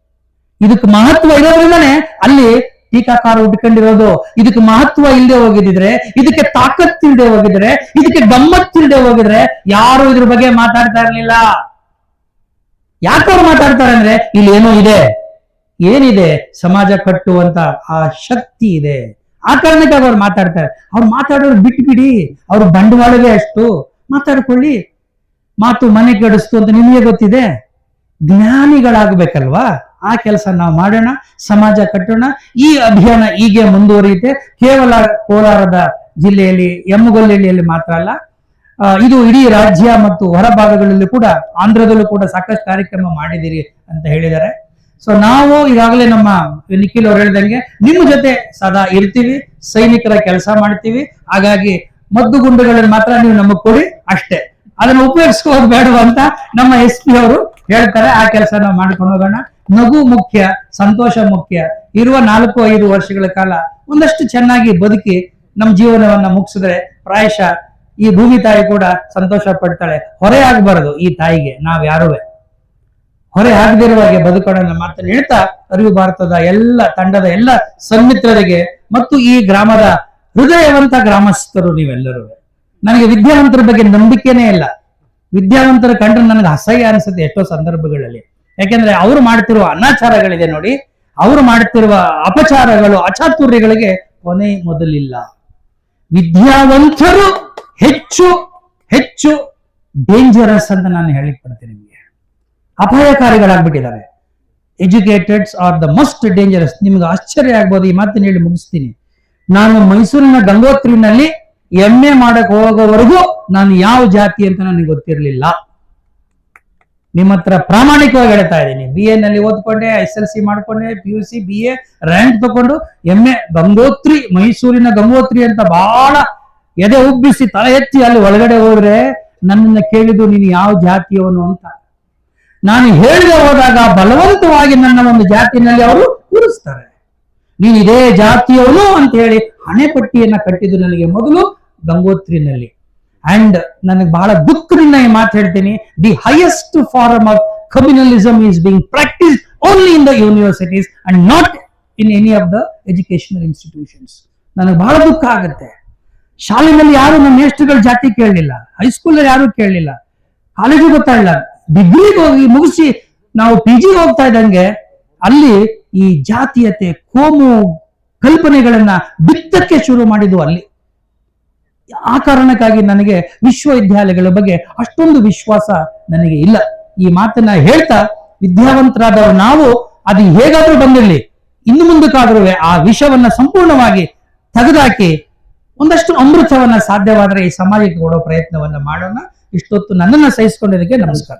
ಇದಕ್ಕೆ ಮಹತ್ವ ಇರೋದ್ರಿಂದಾನೆ ಅಲ್ಲಿ ಟೀಕಾಕಾರ ಉಟ್ಕೊಂಡಿರೋದು ಇದಕ್ಕೆ ಮಹತ್ವ ಇಲ್ಲದೆ ಹೋಗಿದ್ರೆ ಇದಕ್ಕೆ ತಾಕತ್ತಿಲ್ದೆ ಹೋಗಿದ್ರೆ ಇದಕ್ಕೆ ಗಮ್ಮತ್ತಿಲ್ದೆ ಹೋಗಿದ್ರೆ ಯಾರು ಇದ್ರ ಬಗ್ಗೆ ಮಾತಾಡ್ತಾ ಇರ್ಲಿಲ್ಲ. ಯಾಕವ್ರು ಮಾತಾಡ್ತಾರೆ ಅಂದ್ರೆ ಇಲ್ಲಿ ಏನೋ ಇದೆ. ಏನಿದೆ? ಸಮಾಜ ಕಟ್ಟುವಂತ ಆ ಶಕ್ತಿ ಇದೆ. ಆ ಕಾರಣಕ್ಕೆ ಅವ್ರು ಮಾತಾಡ್ತಾರೆ. ಅವ್ರು ಮಾತಾಡೋರು ಬಿಟ್ಬಿಡಿ. ಅವ್ರ ಬಂಡವಾಳವೇ ಅಷ್ಟು. ಮಾತಾಡ್ಕೊಳ್ಳಿ. ಮಾತು ಮನೆ ಕೆಡಿಸ್ತು ಅಂತ ನಿಮಗೆ ಗೊತ್ತಿದೆ. ಜ್ಞಾನಿಗಳಾಗ್ಬೇಕಲ್ವಾ? ಆ ಕೆಲಸ ನಾವು ಮಾಡೋಣ, ಸಮಾಜ ಕಟ್ಟೋಣ. ಈ ಅಭಿಯಾನ ಹೀಗೆ ಮುಂದುವರಿಯುತ್ತೆ. ಕೇವಲ ಕೋಲಾರದ ಜಿಲ್ಲೆಯಲ್ಲಿ ಎಮ್ಮಗೊಲ್ಲಿಯಲ್ಲಿ ಮಾತ್ರ ಅಲ್ಲ ಇದು ಇಡೀ ರಾಜ್ಯ ಮತ್ತು ಹೊರಭಾಗಗಳಲ್ಲಿ ಕೂಡ, ಆಂಧ್ರದಲ್ಲೂ ಕೂಡ ಸಾಕಷ್ಟು ಕಾರ್ಯಕ್ರಮ ಮಾಡಿದಿರಿ ಅಂತ ಹೇಳಿದ್ದಾರೆ. ಸೊ ನಾವು ಈಗಾಗಲೇ ನಮ್ಮ ನಿಖಿಲ್ ಅವ್ರು ಹೇಳಿದಂಗೆ, ನಿಮ್ಮ ಜೊತೆ ಸದಾ ಇರ್ತೀವಿ, ಸೈನಿಕರ ಕೆಲಸ ಮಾಡ್ತೀವಿ. ಹಾಗಾಗಿ ಮದ್ದು ಗುಂಡುಗಳನ್ನು ಮಾತ್ರ ನೀವು ನಮಗೆ ಕೊಡಿ, ಅಷ್ಟೇ. ಅದನ್ನ ಉಪಯೋಗಿಸ್ಕೋದು ಬೇಡ ಅಂತ ನಮ್ಮ ಎಸ್ ಪಿ ಅವರು ಹೇಳ್ತಾರೆ. ಆ ಕೆಲಸ ನಾವು ಮಾಡ್ಕೊಂಡು ಹೋಗೋಣ. ನಗು ಮುಖ್ಯ, ಸಂತೋಷ ಮುಖ್ಯ. ಇರುವ ನಾಲ್ಕು, ಐದು ವರ್ಷಗಳ ಕಾಲ ಒಂದಷ್ಟು ಚೆನ್ನಾಗಿ ಬದುಕಿ ನಮ್ಮ ಜೀವನವನ್ನ ಮುಗಿಸಿದ್ರೆ ಪ್ರಾಯಶಃ ಈ ಭೂಮಿ ತಾಯಿ ಕೂಡ ಸಂತೋಷ ಪಡ್ತಾಳೆ. ಹೊರೆ ಆಗಬಾರದು ಈ ತಾಯಿಗೆ, ನಾವ್ ಯಾರುವೆ. ಹೊರೆ ಆಗದಿರುವ ಹಾಗೆ ಬದುಕೋಣ ಮಾತನ್ನು ಹೇಳ್ತಾ ಅರಿವು ಭಾರತದ ಎಲ್ಲ ತಂಡದ ಎಲ್ಲ ಸನ್ಮಿತ್ರರಿಗೆ ಮತ್ತು ಈ ಗ್ರಾಮದ ಹೃದಯವಂತ ಗ್ರಾಮಸ್ಥರು ನೀವೆಲ್ಲರೂ. ನನಗೆ ವಿದ್ಯಾವಂತರ ಬಗ್ಗೆ ನಂಬಿಕೆನೇ ಇಲ್ಲ. ವಿದ್ಯಾವಂತರ ಕಂಡ್ರೆ ನನಗೆ ಅಸಹ್ಯ ಅನಿಸುತ್ತೆ ಎಷ್ಟೋ ಸಂದರ್ಭಗಳಲ್ಲಿ. ಯಾಕೆಂದ್ರೆ ಅವರು ಮಾಡ್ತಿರುವ ಅನಾಚಾರಗಳಿದೆ ನೋಡಿ, ಅವರು ಮಾಡುತ್ತಿರುವ ಅಪಚಾರಗಳು, ಅಚಾತುರ್ಯಗಳಿಗೆ ಕೊನೆ ಮೊದಲಿಲ್ಲ. ವಿದ್ಯಾವಂತರು ಹೆಚ್ಚು ಹೆಚ್ಚು ಡೇಂಜರಸ್ ಅಂತ ನಾನು ಹೇಳಿ ಪಡ್ತೀನಿ ನಿಮಗೆ. ಅಪಾಯಕಾರಿಗಳಾಗ್ಬಿಟ್ಟಿದ್ದಾರೆ. Educateds are the most dangerous ನಿಮ್ಗೆ ಆಶ್ಚರ್ಯ ಆಗ್ಬೋದು, ಈ ಮಾತನ್ನು ಹೇಳಿ ಮುಗಿಸ್ತೀನಿ. ನಾನು ಮೈಸೂರಿನ ಗಂಗೋತ್ರಿನಲ್ಲಿ ಎಂ ಎ ಮಾಡಕ್ ಹೋಗೋವರೆಗೂ ನಾನು ಯಾವ ಜಾತಿ ಅಂತ ನನಗೆ ಗೊತ್ತಿರಲಿಲ್ಲ. ನಿಮ್ಮ ಹತ್ರ ಪ್ರಾಮಾಣಿಕವಾಗಿ ಹೇಳ್ತಾ ಇದ್ದೀನಿ. ಬಿ ಎ ನಲ್ಲಿ ಓದ್ಕೊಂಡೆ ಎಸ್ ಎಲ್ ಸಿ ಮಾಡ್ಕೊಂಡೆ P U C B A rank ತಗೊಂಡು ಎಂ ಎ ಗಂಗೋತ್ರಿ, ಮೈಸೂರಿನ ಗಂಗೋತ್ರಿ ಅಂತ ಬಹಳ ಎದೆ ಉಬ್ಬಿಸಿ ತಲೆ ಎತ್ತಿ ಅಲ್ಲಿ ಒಳಗಡೆ ಹೋದ್ರೆ ನನ್ನನ್ನ ಕೇಳಿದ್ದು ನೀನು ಯಾವ ಜಾತಿಯವನು ಅಂತ. ನಾನು ಹೇಳಿದೆ ಹೋದಾಗ ಬಲವಂತವಾಗಿ ನನ್ನ ಒಂದು ಜಾತಿನಲ್ಲಿ ಅವರು ಕೂರಿಸ್ತಾರೆ. ನೀನು ಇದೇ ಜಾತಿಯವನು ಅಂತ ಹೇಳಿ ಹಣೆಪಟ್ಟಿಯನ್ನ ಕಟ್ಟಿದ್ದು ನನಗೆ ಮೊದಲು ಗಂಗೋತ್ರಿನಲ್ಲಿ. ಅಂಡ್ ನನಗೆ ಬಹಳ ದುಃಖದಿಂದ ಈ ಮಾತು ಹೇಳ್ತೀನಿ. The highest form of communalism is being practice only in the universities and not in any of the educational institutions ನನಗೆ ಬಹಳ ದುಃಖ ಆಗುತ್ತೆ. ಶಾಲೆಯಲ್ಲಿ ಯಾರು ನಮ್ಮ ಮೇಷ್ಟ್ರುಗಳ ಜಾತಿ ಕೇಳಲಿಲ್ಲ ಹೈಸ್ಕೂಲಲ್ಲಿ ಯಾರು ಕೇಳಲಿಲ್ಲ ಕಾಲೇಜು ಗೊತ್ತಾಗಲ್ಲ ಡಿಗ್ರಿಗೆ ಹೋಗಿ ಮುಗಿಸಿ ನಾವು ಪಿ ಜಿ ಹೋಗ್ತಾ ಇದ್ದಂಗೆ ಅಲ್ಲಿ ಈ ಜಾತೀಯತೆ, ಕೋಮು ಕಲ್ಪನೆಗಳನ್ನ ಬಿತ್ತಕ್ಕೆ ಶುರು ಮಾಡಿದ್ವು ಅಲ್ಲಿ. ಆ ಕಾರಣಕ್ಕಾಗಿ ನನಗೆ ವಿಶ್ವವಿದ್ಯಾಲಯಗಳ ಬಗ್ಗೆ ಅಷ್ಟೊಂದು ವಿಶ್ವಾಸ ನನಗೆ ಇಲ್ಲ. ಈ ಮಾತನ್ನ ಹೇಳ್ತಾ ವಿದ್ಯಾವಂತರಾದವರು ನಾವು, ಅದು ಹೇಗಾದ್ರೂ ಬಂದಿರಲಿ. ಇನ್ನು ಮುಂದಕ್ಕಾದ್ರೂ ಆ ವಿಷವನ್ನ ಸಂಪೂರ್ಣವಾಗಿ ತೆಗೆದಾಕಿ ಒಂದಷ್ಟು ಅಮೃತವನ್ನ ಸಾಧ್ಯವಾದರೆ ಈ ಸಮಾಜಕ್ಕೆ ಕೊಡೋ ಪ್ರಯತ್ನವನ್ನ ಮಾಡೋಣ. ಇಷ್ಟೊತ್ತು ನನ್ನನ್ನ ಸಹಿಸಿಕೊಂಡಿದ್ದಕ್ಕೆ ನಮಸ್ಕಾರ.